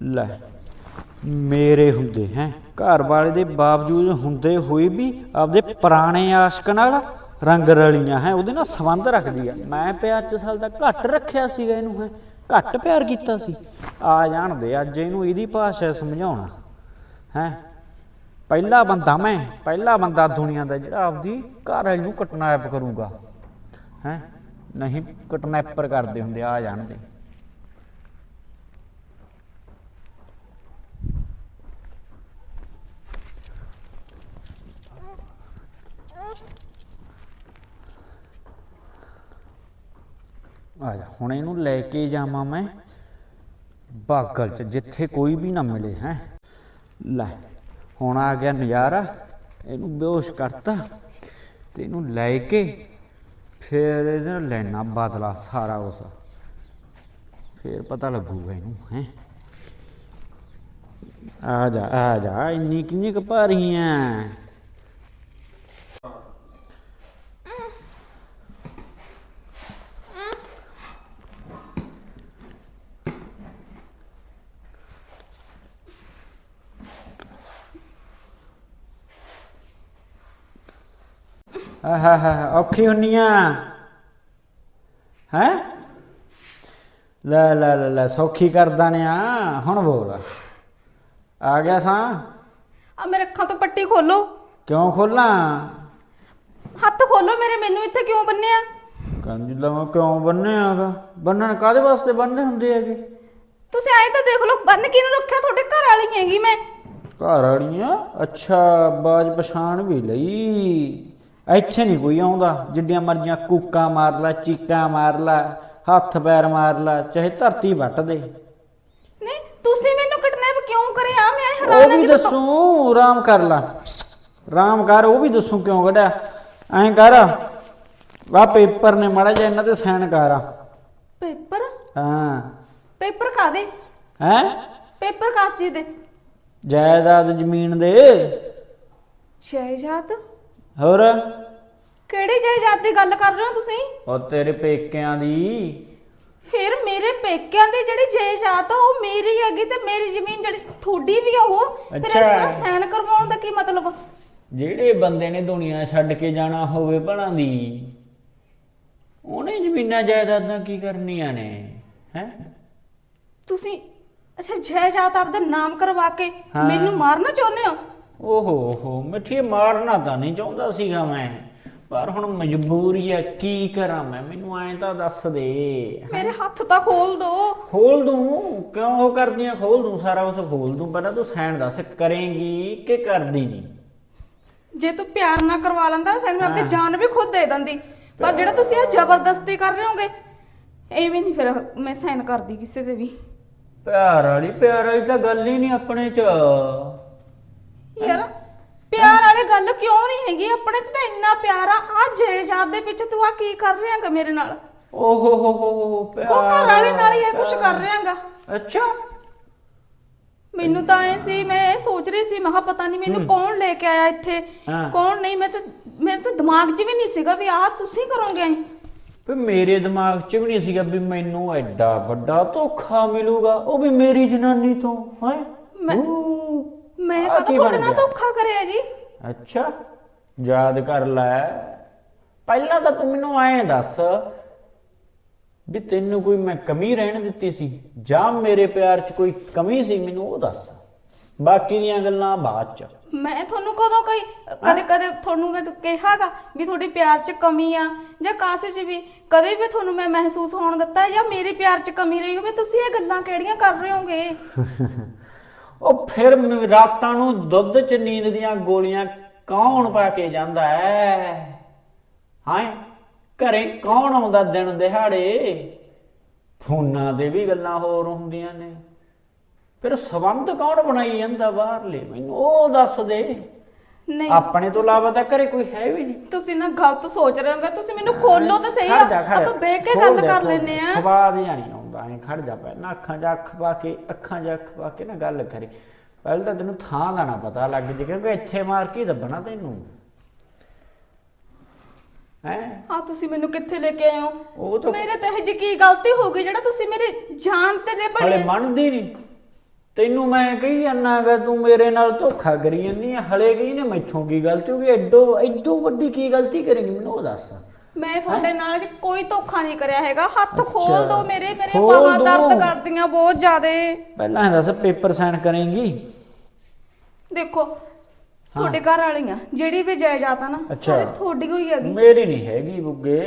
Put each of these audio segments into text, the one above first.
ਲੈ, ਮੇਰੇ ਹੁੰਦੇ ਹੈ। ਘਰ ਵਾਲੇ ਦੇ ਬਾਵਜੂਦ ਹੁੰਦੇ ਹੋਏ ਵੀ ਆਪਦੇ ਪੁਰਾਣੇ ਆਸ਼ਕ ਨਾਲ ਰੰਗ ਰਲੀਆਂ ਹੈ, ਉਹਦੇ ਨਾਲ ਸੰਬੰਧ ਰੱਖਦੀ ਆ। ਮੈਂ ਪਿਆਰ ਚ ਸਾਲ ਦਾ ਘੱਟ ਰੱਖਿਆ ਸੀਗਾ ਇਹਨੂੰ ਹੈ, ਘੱਟ ਪਿਆਰ ਕੀਤਾ ਸੀ। ਆ ਜਾਣਦੇ ਅੱਜ ਇਹਨੂੰ ਇਹਦੀ ਭਾਸ਼ਾ ਸਮਝਾਉਣਾ। ਹੈ, ਪਹਿਲਾ ਬੰਦਾ ਮੈਂ, ਪਹਿਲਾ ਬੰਦਾ ਦੁਨੀਆ ਦਾ ਜਿਹੜਾ ਆਪਦੀ ਘਰ ਵਾਲੀ ਨੂੰ ਕਟਨੈਪ ਕਰੂਗਾ। ਹੈ, ਨਹੀਂ ਕਟਨੈਪਰ ਕਰਦੇ ਹੁੰਦੇ, ਆ ਜਾਣਦੇ ਆ ਜਾ, ਹੁਣ ਇਹਨੂੰ ਲੈ ਕੇ ਜਾਵਾਂ ਮੈਂ ਬਾਗਲ ਚ, ਜਿੱਥੇ ਕੋਈ ਵੀ ਨਾ ਮਿਲੇ, ਹੈ। ਲੈ, ਹੁਣ ਆ ਗਿਆ ਨਜ਼ਾਰਾ, ਇਹਨੂੰ ਬੇਹੋਸ਼ ਕਰਤਾ ਤੇ ਇਹਨੂੰ ਲੈ ਕੇ ਫਿਰ ਇਹਦੇ ਨਾਲ ਲੈਣਾ ਬਦਲਾ ਸਾਰਾ ਉਸ। ਫਿਰ ਪਤਾ ਲੱਗੂਗਾ ਇਹਨੂੰ, ਹੈ। ਆ ਜਾ ਆ ਜਾ ਇੰਨੀ ਕਿੰਨੀ ਕੁ ਭਾਰੀ ਆ ਆਹਾ ਔਖੀ ਹੁੰਨੀਆਂ ਹੈ? ਲੈ ਲੈ ਲੈ ਲੈ ਸੌਖੀ ਕਰਦਾ ਨੇ ਆ ਹੁਣ ਬੋਲ। ਆ ਗਿਆ ਸਾਂ? ਆ ਮੇਰੇ ਅੱਖਾਂ ਤੋਂ ਪੱਟੀ ਖੋਲੋ। ਕਿਉਂ ਖੋਲਾਂ? ਹੱਥ ਖੋਲੋ ਮੇਰੇ ਮੈਨੂੰ ਇੱਥੇ ਕਿਉਂ ਬੰਨਿਆ? ਕੰਜ ਲਵਾਂ ਕਿਉਂ ਬੰਨੇ ਆਗਾ ਬੰਨਣ ਕਾਦੇ ਵਾਸਤੇ ਬੰਨੇ ਹੁੰਦੇ ਹੈਗੇ? ਤੁਸੀਂ ਆਏ ਤਾਂ ਦੇਖ ਲਓ ਬੰਨ ਕਿਹਨੂੰ ਰੱਖਿਆ? ਤੁਹਾਡੇ ਘਰ ਵਾਲੀ ਹੈਗੀ ਮੈਂ। ਘਰ ਵਾਲੀਆਂ? ਅੱਛਾ ਬਾਜ ਪਛਾਣ ਵੀ ਲਈ। ਇੱਥੇ ਨਹੀਂ ਕੋਈ ਆਉਂਦਾ। ਜਿੱਡੀਆਂ ਮਰਜ਼ੀਆਂ ਕੂਕਾਂ ਮਾਰ ਲੈ ਚੀਕਾਂ ਮਾਰ ਲੈ ਹੱਥ ਪੈਰ ਮਾਰ ਲੈ ਚਾਹੇ ਧਰਤੀ ਵੱਟ ਦੇ। ਨਹੀਂ ਤੁਸੀਂ ਮੈਨੂੰ ਕਿਡਨੈਪ ਕਿਉਂ ਕਰਿਆ? ਮੈਂ ਉਹ ਹੈਰਾਨ ਹਾਂ ਵੀ ਕਿ ਤੁਸੀਂ- ਦੱਸੂ ਆਰਾਮ ਕਰ ਲਾ। ਆਰਾਮ ਕਰ ਉਹ ਵੀ ਦੱਸੂ ਕਿਉਂ ਕੱਢਿਆ? ਐਂ ਕਰ ਆ ਪੇਪਰ ਨੇ ਮਾੜਾ ਜਿਹਾ ਇਹਨਾਂ ਤੇ ਸਾਈਨ ਕਰ। ਪੇਪਰ? ਹਾਂ। ਪੇਪਰ ਕਾਦੇ ਹੈ? ਪੇਪਰ ਕਾਸ ਜੀ ਦੇ ਜਾਇਦਾਦ ਜ਼ਮੀਨ ਦੇ। ਜਾਇਦਾਦ? ਹੋਰ? ਕਿਹੜੀ ਜਾਇਦਾਦ ਦੀ ਗੱਲ ਕਰ ਰਹੇ ਹੋ ਤੁਸੀਂ? ਉਹ ਤੇਰੇ ਪੇਕਿਆਂ ਦੀ। ਫਿਰ ਮੇਰੇ ਪੇਕਿਆਂ ਦੀ ਜਿਹੜੀ ਜਾਇਦਾਦ ਆ ਉਹ ਮੇਰੀ ਹੈਗੀ ਤੇ ਮੇਰੀ ਜ਼ਮੀਨ ਜਿਹੜੀ ਤੁਹਾਡੀ ਵੀ ਆ ਉਹ? ਫਿਰ ਇਸ ਅੱਛਾ। ਤਰ੍ਹਾਂ ਸਾਈਨ ਕਰਵਾਉਣ ਦਾ ਕੀ ਮਤਲਬ? ਜਿਹੜੇ ਬੰਦੇ ਨੇ ਦੁਨੀਆ ਛੱਡ ਕੇ ਜਾਣਾ ਹੋਵੇ ਭਲਾਂ ਦੀ ਉਹਨੇ ਜ਼ਮੀਨਾਂ ਜਾਇਦਾਦਾਂ ਕੀ ਕਰਨੀਆਂ ਨੇ ਹੈ? ਤੁਸੀਂ ਅੱਛਾ ਜਾਇਦਾਦ ਆਪਦਾ ਨਾਮ ਕਰਵਾ ਕੇ ਹਾਂ। ਮੈਨੂੰ ਮਾਰਨਾ ਚਾਹੁੰਦੇ ਹੋ? ਓਹੋ ਹੋ ਮਿੱਠੀ ਮਾਰਨਾ ਤਾਂ ਨਹੀਂ ਚਾਹੁੰਦਾ ਸੀਗਾ ਮੈਂ। ਪਰ ਹੁਣ ਮਜਬੂਰੀ ਹੈ ਕੀ ਕਰਾਂ ਮੈਂ? ਮੈਨੂੰ ਐਂ ਤਾਂ ਦੱਸ ਦੇ। ਮੇਰੇ ਹੱਥ ਤਾਂ ਖੋਲ ਦੋ। ਖੋਲ ਦੂੰ? ਕਿਉਂ ਉਹ ਕਰਦੀਆਂ? ਖੋਲ ਦੂੰ ਸਾਰਾ ਕੁਝ ਖੋਲ ਦੂੰ। ਪਹਿਲਾਂ ਤੂੰ ਸੈਨ ਦੱਸ ਕਰੇਂਗੀ ਕਿ ਕਰਦੀ ਨਹੀਂ ਜੇ ਤੂੰ ਪਿਆਰ ਨਾ ਕਰਵਾ ਲੈਂਦਾ ਸਾਈਨ ਮੈਂ ਆਪਣੀ। ਜਾਨ ਵੀ ਖੁਦ ਦੇ ਦਿੰਦੀ। ਪਰ ਜਿਹੜਾ ਤੁਸੀਂ ਇਹ ਜ਼ਬਰਦਸਤੀ ਕਰ ਰਹੇ ਹੋਗੇ ਐਵੇਂ ਨਹੀਂ ਫਿਰ ਮੈਂ ਸਾਈਨ ਕਰਦੀ ਕਿਸੇ ਦੇ ਵੀ। ਪਿਆਰ ਵਾਲੀ ਪਿਆਰ ਵਾਲੀ ਤਾਂ ਗੱਲ ਹੀ ਨਹੀਂ ਆਪਣੇ ਚ। ਯਾਰ ਪਿਆਰ ਵਾਲੀ ਗੱਲ ਕਿਉਂ ਨਹੀਂ ਹੈਗੀ? ਆਪਣੇ 'ਚ ਤਾਂ ਇੰਨਾ ਪਿਆਰ ਆ। ਆ ਜਾਇਦਾਦ ਦੇ ਵਿੱਚ ਤੂੰ ਆ ਕੀ ਕਰ ਰਿਹਾਗਾ ਮੇਰੇ ਨਾਲ? ਓਹੋ ਹੋ ਹੋ ਹੋ ਪਿਆਰ ਉਹ ਘਰ ਵਾਲੇ ਨਾਲ ਹੀ ਇਹ ਕੁਝ ਕਰ ਰਿਹਾਗਾ। ਅੱਛਾ। ਮੈਨੂੰ ਤਾਂ ਐ ਸੀ ਮੈਂ ਇਹ ਸੋਚ ਰਹੀ ਸੀ ਮੈਂ ਕਿਹਾ ਪਤਾ ਨਹੀਂ ਮੈਨੂੰ ਕੌਣ ਲੈ ਕੇ ਆਇਆ ਇੱਥੇ? ਹਾਂ। ਕੌਣ ਨਹੀਂ? ਮੈਂ ਤਾਂ ਮੇਰੇ ਤਾਂ ਦਿਮਾਗ 'ਚ ਵੀ ਨਹੀਂ ਸੀਗਾ ਵੀ ਆਹ ਤੁਸੀਂ ਕਰੋਗੇ ਵੀ ਮੇਰੇ ਦਿਮਾਗ 'ਚ ਵੀ ਨਹੀਂ ਸੀਗਾ ਵੀ ਮੈਨੂੰ ਐਡਾ ਵੱਡਾ ਧੋਖਾ ਮਿਲੂਗਾ। ਉਹ ਵੀ ਮੇਰੀ ਜਨਾਨੀ ਤੋਂ ਹੈ? ਮੈਂ- ਮੈਂ ਆਹ ਕਦੋਂ ਕੀ ਤੁਹਾਡੇ ਬਣ ਨਾਲ ਗਿਆ? ਧੋਖਾ ਕਰਿਆ ਜੀ। ਅੱਛਾ ਯਾਦ ਕਰ ਲੈ। ਪਹਿਲਾਂ ਤਾਂ ਤੂੰ ਮੈਨੂੰ ਐਂ ਦੱਸ ਵੀ ਤੈਨੂੰ ਕੋਈ ਮੈਂ ਕਮੀ ਰਹਿਣ ਦਿੱਤੀ ਸੀ ਜਾਂ ਮੇਰੇ ਪਿਆਰ 'ਚ ਕੋਈ ਕਮੀ ਸੀ ਮੈਨੂੰ ਉਹ ਦੱਸ। ਬਾਕੀ ਦੀਆਂ ਗੱਲਾਂ ਬਾਅਦ 'ਚ। ਮੈਂ ਤੁਹਾਨੂੰ ਕਦੋਂ ਕਈ ਕਦੇ ਕਦੇ ਤੁਹਾਨੂੰ ਮੈਂ ਕਿਹਾਗਾ ਵੀ ਤੁਹਾਡੇ ਪਿਆਰ 'ਚ ਕਮੀ ਆ ਜਾਂ ਕਾਸੇ 'ਚ ਵੀ। ਕਦੇ ਵੀ ਤੁਹਾਨੂੰ ਮੈਂ ਮਹਿਸੂਸ ਹੋਣ ਦਿੱਤਾ ਜਾਂ ਮੇਰੇ ਪਿਆਰ 'ਚ ਕਮੀ ਰਹੀ ਹੋਵੇ ਤੁਸੀਂ ਇਹ ਗੱਲਾਂ ਕਿਹੜੀਆਂ ਕਰ ਰਹੇ ਹੋਗੇ? ਉਹ ਫਿਰ ਮ- ਰਾਤਾਂ ਨੂੰ ਦੁੱਧ 'ਚ ਨੀਂਦ ਦੀਆਂ ਗੋਲੀਆਂ ਕੌਣ ਪਾ ਕੇ ਜਾਂਦਾ ਹੈ? ਹਾਂ ਘਰੇ ਕੌਣ ਆਉਂਦਾ ਦਿਨ ਦਿਹਾੜੇ? ਫੋਨਾਂ ਦੇ ਵੀ ਗੱਲਾਂ ਹੋਰ ਹੁੰਦੀਆਂ ਨੇ। ਫਿਰ ਸਬੰਧ ਕੌਣ ਬਣਾਈ ਜਾਂਦਾ ਬਾਹਰਲੇ? ਮੈਨੂੰ ਉਹ ਦੱਸ ਦੇ। ਨਹੀਂ ਆਪਣੇ ਤੋਂ ਇਲਾਵਾ ਤਾਂ ਘਰੇ ਕੋਈ ਹੈ ਵੀ ਨਹੀਂ। ਤੁਸੀਂ ਨਾ ਗਲਤ ਸੋਚ ਰਹੇ ਹੋਗੇ ਤੁਸੀਂ ਮੈਨੂੰ ਖੋਲੋ ਤਾਂ ਸਹੀ ਖੜ ਜਾ, ਖੜ ਜਾ। ਆਪਾਂ ਬਹਿ ਕੇ ਖੋਲ ਗੱਲ ਦੇ, ਕਰ ਖੋਲ ਲੈਨੇ। ਆ ਸਵਾਦ ਆਉਂਦਾ ਐ ਖੜ ਜਾ ਪਹਿਲਾਂ ਅੱਖਾਂ 'ਚ ਅੱਖ ਪਾ ਕੇ ਅੱਖਾਂ 'ਚ ਅੱਖ ਪਾ ਕੇ ਨਾ ਗੱਲ ਕਰੀ। ਪਹਿਲਾਂ ਤਾਂ ਤੈਨੂੰ ਥਾਂ ਦਾ ਨਾ ਪਤਾ ਲੱਗ ਜੇ ਕਿਉਂਕਿ ਇੱਥੇ ਮਾਰ ਕੇ ਹੀ ਦੱਬਣਾ ਤੈਨੂੰ? ਹੈ? ਹਾਂ ਤੁਸੀਂ ਮੈਨੂੰ ਕਿੱਥੇ ਲੈ ਕੇ ਆਏ ਹੋ? ਉਹ ਤਾਂ ਮੇਰੇ ਤੇ ਇਹ ਜੀ ਕੀ ਗਲਤੀ ਹੋ ਗਈ ਜਿਹੜਾ ਤੁਸੀਂ ਮੇਰੇ ਜਾਨ ਤੇ ਲੈ ਹਲੇ ਬੜੇ ਮੰਨਦੀ ਨਹੀਂ। ਤੈਨੂੰ ਮੈਂ ਕਹੀ ਜਾਨਾਗਾ ਤੂੰ ਮੇਰੇ ਨਾਲ ਧੋਖਾ ਕਰੀ ਜਾਂਦੀ ਆ। ਹਲੇ ਕਹੀ ਨੇ ਮੈਥੋਂ ਕੀ ਗਲਤੀ ਹੋ ਗਈ ਐਡੋ ਐਡੋ ਵੱਡੀ ਕੀ ਗਲਤੀ ਕਰੇਂਗੀ ਮੈਨੂੰ ਉਹ ਦੱਸ। ਮੈਂ ਤੁਹਾਡੇ ਨਾਲ ਜੀ ਕੋਈ ਧੋਖਾ ਨਹੀਂ ਕਰਿਆ ਹੈਗਾ। ਹੱਥ ਖੋਲ। ਦੋ ਮੇਰੇ ਮੇਰੇ ਖੋਲ ਬਾਹਾਂ ਦਰਦ ਦਿਓ। ਕਰਦੀਆਂ ਬਹੁਤ ਜ਼ਿਆਦੇ। ਪਹਿਲਾਂ ਇਹ ਦੱਸ ਪੇਪਰ ਸਾਈਨ ਕਰੇਂਗੀ? ਦੇਖੋ ਤੁਹਾਡੇ ਘਰ ਵਾਲੀਆਂ ਜਿਹੜੀ ਵੀ ਜਾਇਦਾਦ ਆ ਨਾ ਅੱਛਾ। ਸਾਰੀ ਤੁਹਾਡੀ ਹੋਈ ਹੈਗੀ। ਮੇਰੀ ਨਹੀਂ ਹੈਗੀ ਬੁੱਗੇ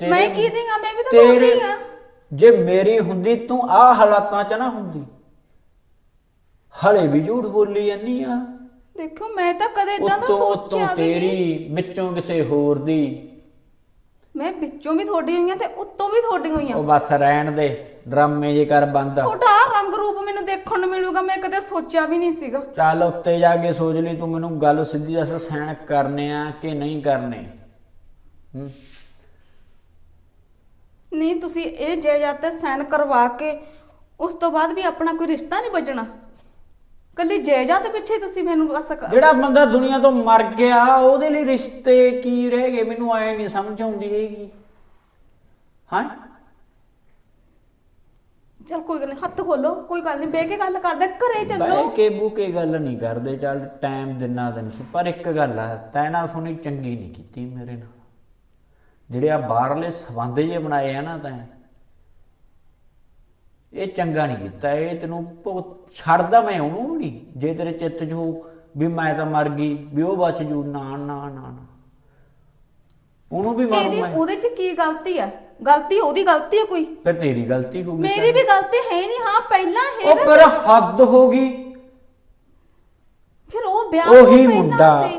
ਤੇਰੇ ਮੈਂ ਕੀ ਦੇਂਗਾ ਮੈਂ ਵੀ ਤਾਂ ਤੇਰੇ ਤੁਹਾਡੀ ਆ। ਜੇ ਮੇਰੀ ਹੁੰਦੀ ਤੂੰ ਆ ਹਾਲਾਤਾਂ 'ਚ ਨਾ ਹੁੰਦੀ। ਹਲੇ ਵੀ ਝੂਠ ਬੋਲੀ ਜਾਂਦੀ ਆ। ਦੇਖੋ ਮੈਂ ਤਾਂ ਕਦੇ ਇਦਾਂ ਦਾ ਉਤੋਂ ਸੋਚਿਆ ਵੀ ਨਹੀਂ। ਤੇਰੀ ਵਿੱਚੋਂ ਕਿਸੇ ਹੋਰ ਦੀ ਮੈਂ ਵਿੱਚੋਂ ਵੀ ਤੁਹਾਡੀ ਹੋਈਆਂ ਤੇ ਉੱਤੋਂ ਵੀ ਤੁਹਾਡੀ ਹੋਈਆਂ। ਉਹ ਬਸ ਰਹਿਣ ਦੇ ਡਰਾਮੇ ਜੇ ਕਰ ਬੰਦ। ਤੁਹਾਡਾ ਰੰਗ ਰੂਪ ਮੈਨੂੰ ਦੇਖਣ ਨੂੰ ਮਿਲੂਗਾ ਮੈਂ ਕਦੇ ਸੋਚਿਆ ਵੀ ਨਹੀਂ ਸੀਗਾ। ਚੱਲ ਉੱਤੇ ਜਾ ਕੇ ਸੋਚ ਲਈ ਤੂੰ ਮੈਨੂੰ ਗੱਲ ਸਿੱਧੀ ਦੱਸ ਸੈਨ ਕਰਨੇ ਆ ਕਿ ਨਹੀਂ ਕਰਨੇ? ਹੂੰ। ਨਹੀਂ ਤੁਸੀਂ ਇਹ ਜਾਇਦਾਦ ਤੇ ਸਾਈਨ ਕਰਵਾ ਕੇ ਉਸ ਤੋਂ ਬਾਅਦ ਵੀ ਆਪਣਾ ਕੋਈ ਰਿਸ਼ਤਾ ਨਹੀਂ ਬਚਣਾ। ਕੱਲੀ ਜਾਇਦਾਦ ਦੇ ਪਿੱਛੇ ਤੁਸੀਂ ਮੈਨੂੰ ਬਸ ਕ- ਜਿਹੜਾ ਬੰਦਾ ਦੁਨੀਆ ਤੋਂ ਮਰ ਗਿਆ ਉਹਦੇ ਲਈ ਰਿਸ਼ਤੇ ਕੀ ਰਹਿ ਗਏ? ਮੈਨੂੰ ਆਏ ਨਹੀਂ ਸਮਝ ਆਉਂਦੀ ਹੈਗੀ। ਹਾਂ? ਚਲ ਕੋਈ ਗੱਲ ਨਹੀਂ ਹੱਥ ਖੋਲੋ ਕੋਈ ਗੱਲ ਨਹੀਂ ਬਹਿ ਕੇ ਗੱਲ ਕਰਦੇ ਘਰੇ ਚੱਲੋ। ਬੈ ਕੇ ਬੂਕੇ ਗੱਲ ਨਹੀਂ ਕਰਦੇ ਚੱਲ ਟਾਈਮ ਦਿਨਾ ਦਿਨ ਸੀ ਪਰ ਇੱਕ ਗੱਲ ਆ ਤੈਂ ਨਾ ਸੁਣੀ ਚੰਗੀ ਨਹੀਂ ਕੀਤੀ ਮੇਰੇ ਨਾਲ। ਜਿਹੜੇ ਆ ਬਾਹਰਲੇ ਸਬੰਧ ਜੇ ਬਣਾਏ ਆ ਨਾ ਤੈਂ ਇਹ ਚੰਗਾ ਨਹੀਂ ਕੀਤਾ ਇਹ ਤੈਨੂੰ ਛੱਡਦਾ ਮੈਂ ਉਹਨੂੰ ਨਹੀਂ। ਜੇ ਤੇਰੇ ਚਿੱਤ 'ਚ ਹੋ ਵੀ ਮੈਂ ਤਾਂ ਮਰ ਗਈ ਵੀ ਉਹ ਬਚ ਜੂ ਨਾ ਨਾ ਨਾ ਨਾ। ਉਹਨੂੰ ਵੀ ਮਾਰੂ ਇਹਦੀ ਮੈਂ। ਉਹਦੇ 'ਚ ਕੀ ਗਲਤੀ ਆ? ਗਲਤੀ ਉਹਦੀ ਗਲਤੀ ਹੈ ਕੋਈ? ਫਿਰ ਤੇਰੀ ਗਲਤੀ ਹੋ ਗਈ ਮੇਰੀ ਵੀ ਗਲਤੀ ਹੈ ਹੀ ਨਹੀਂ ਹਾਂ ਪਹਿਲਾਂ ਉਹ ਹੈਗਾ ਪਰ ਹੱਦ ਹੋ ਗਈ। ਫਿਰ ਉਹ ਵਿਆਹ ਤੋਂ ਉਹੀ ਪਹਿਲਾਂ ਮੁੰਡਾ। ਸੀ।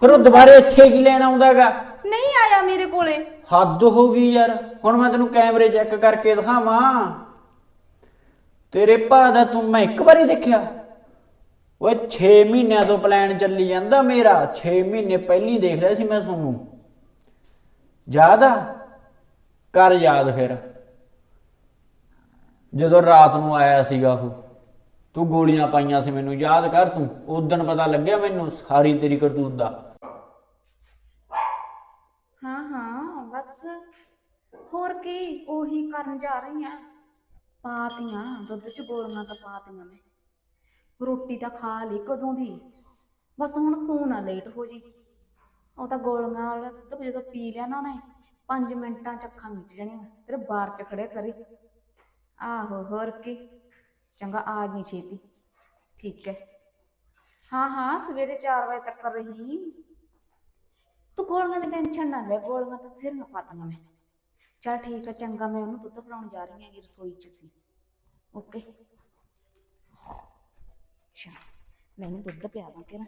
ਫਿਰ ਉਹ ਦੁਬਾਰੇ ਇੱਥੇ ਕੀ ਲੈਣ ਆਉਂਦਾਗਾ ਨਹੀਂ ਆਇਆ ਮੇਰੇ ਕੋਲੇ। ਹੱਦ ਹੋ ਗਈ ਯਾਰ। ਹੁਣ ਮੈਂ ਤੈਨੂੰ ਕੈਮਰੇ ਚੈੱਕ ਕਰਕੇ ਦਿਖਾਵਾਂ। ਤੇਰੇ ਭਾ ਦਾ ਤੂੰ ਮੈਂ ਇੱਕ ਵਾਰੀ ਦੇਖਿਆ। ਓਏ 6 ਮਹੀਨਿਆਂ ਤੋਂ ਪਲਾਨ ਚੱਲੀ ਜਾਂਦਾ ਮੇਰਾ। 6 ਮਹੀਨੇ ਪਹਿਲੀ ਦੇਖ ਲਿਆ ਸੀ ਮੈਂ ਤੁਹਾਨੂੰ ਯਾਦ ਆ? ਕਰ ਯਾਦ ਫਿਰ। ਜਦੋਂ ਰਾਤ ਨੂੰ ਆਇਆ ਸੀਗਾ ਉਹ, ਤੂੰ ਗੋਲੀਆਂ ਪਾਈਆਂ ਸੀ ਮੈਨੂੰ, ਯਾਦ ਕਰ ਤੂੰ। ਉਦੋਂ ਪਤਾ ਲੱਗਿਆ ਮੈਨੂੰ ਸਾਰੀ ਤੇਰੀ ਕਰਤੂਤ ਦਾ। ਹਾਂ ਹਾਂ, ਬਸ। ਹੋਰ ਕੀ, ਉਹੀ ਕਰਨ ਜਾ ਰਹੀ ਆ। ਪਾਤੀਆਂ, ਦੁੱਧ ਚ ਗੋਲੀਆਂ ਤਾਂ ਪਾਤੀਆਂ ਮੈਂ ਰੋਟੀ ਤਾਂ ਖਾ ਲਈ ਕਦੋਂ ਦੀ? ਬਸ ਹੁਣ ਤੂੰ ਨਾ ਲੇਟ ਹੋ ਜੀ। ਉਹ ਤਾਂ ਗੋਲੀਆਂ ਵਾਲਾ ਦੁੱਧ ਜਦੋਂ ਪੀ ਲਿਆ ਨਾ ਉਹਨੇ 5 ਮਿੰਟਾਂ ਚ ਅੱਖਾਂ ਮੀਚ ਜਾਣੀਆਂ, ਤੇਰੇ ਬਾਹਰ ਚ ਖੜੇ ਕਰੀ। ਆਹੋ, ਹੋਰ ਕੀ? ਚੰਗਾ, ਆ ਜੀ ਛੇਤੀ। ਠੀਕ ਹੈ। ਹਾਂ ਹਾਂ, ਸਵੇਰੇ 4 ਵਜੇ ਤੱਕ ਰਹੀ। ਤੂੰ ਗੋਲੀਆਂ ਦੀ ਟੈਨਸ਼ਨ ਨਾ ਲੈ, ਗੋਲੀਆਂ ਤਾਂ ਫਿਰ ਨਾ ਪਾਤੀਆਂ ਮੈਂ। ਚਲ ਠੀਕ ਆ, ਚੰਗਾ ਮੈਂ ਉਹਨੂੰ ਦੁੱਧ ਪਿਲਾਉਣ ਜਾ ਰਹੀ ਹੈਗੀ ਰਸੋਈ 'ਚ ਸੀ। ਓਕੇ ਅੱਛਾ ਲੈ ਦੁੱਧ ਪਿਆ ਦਾਂ ਕਿ ਨਾ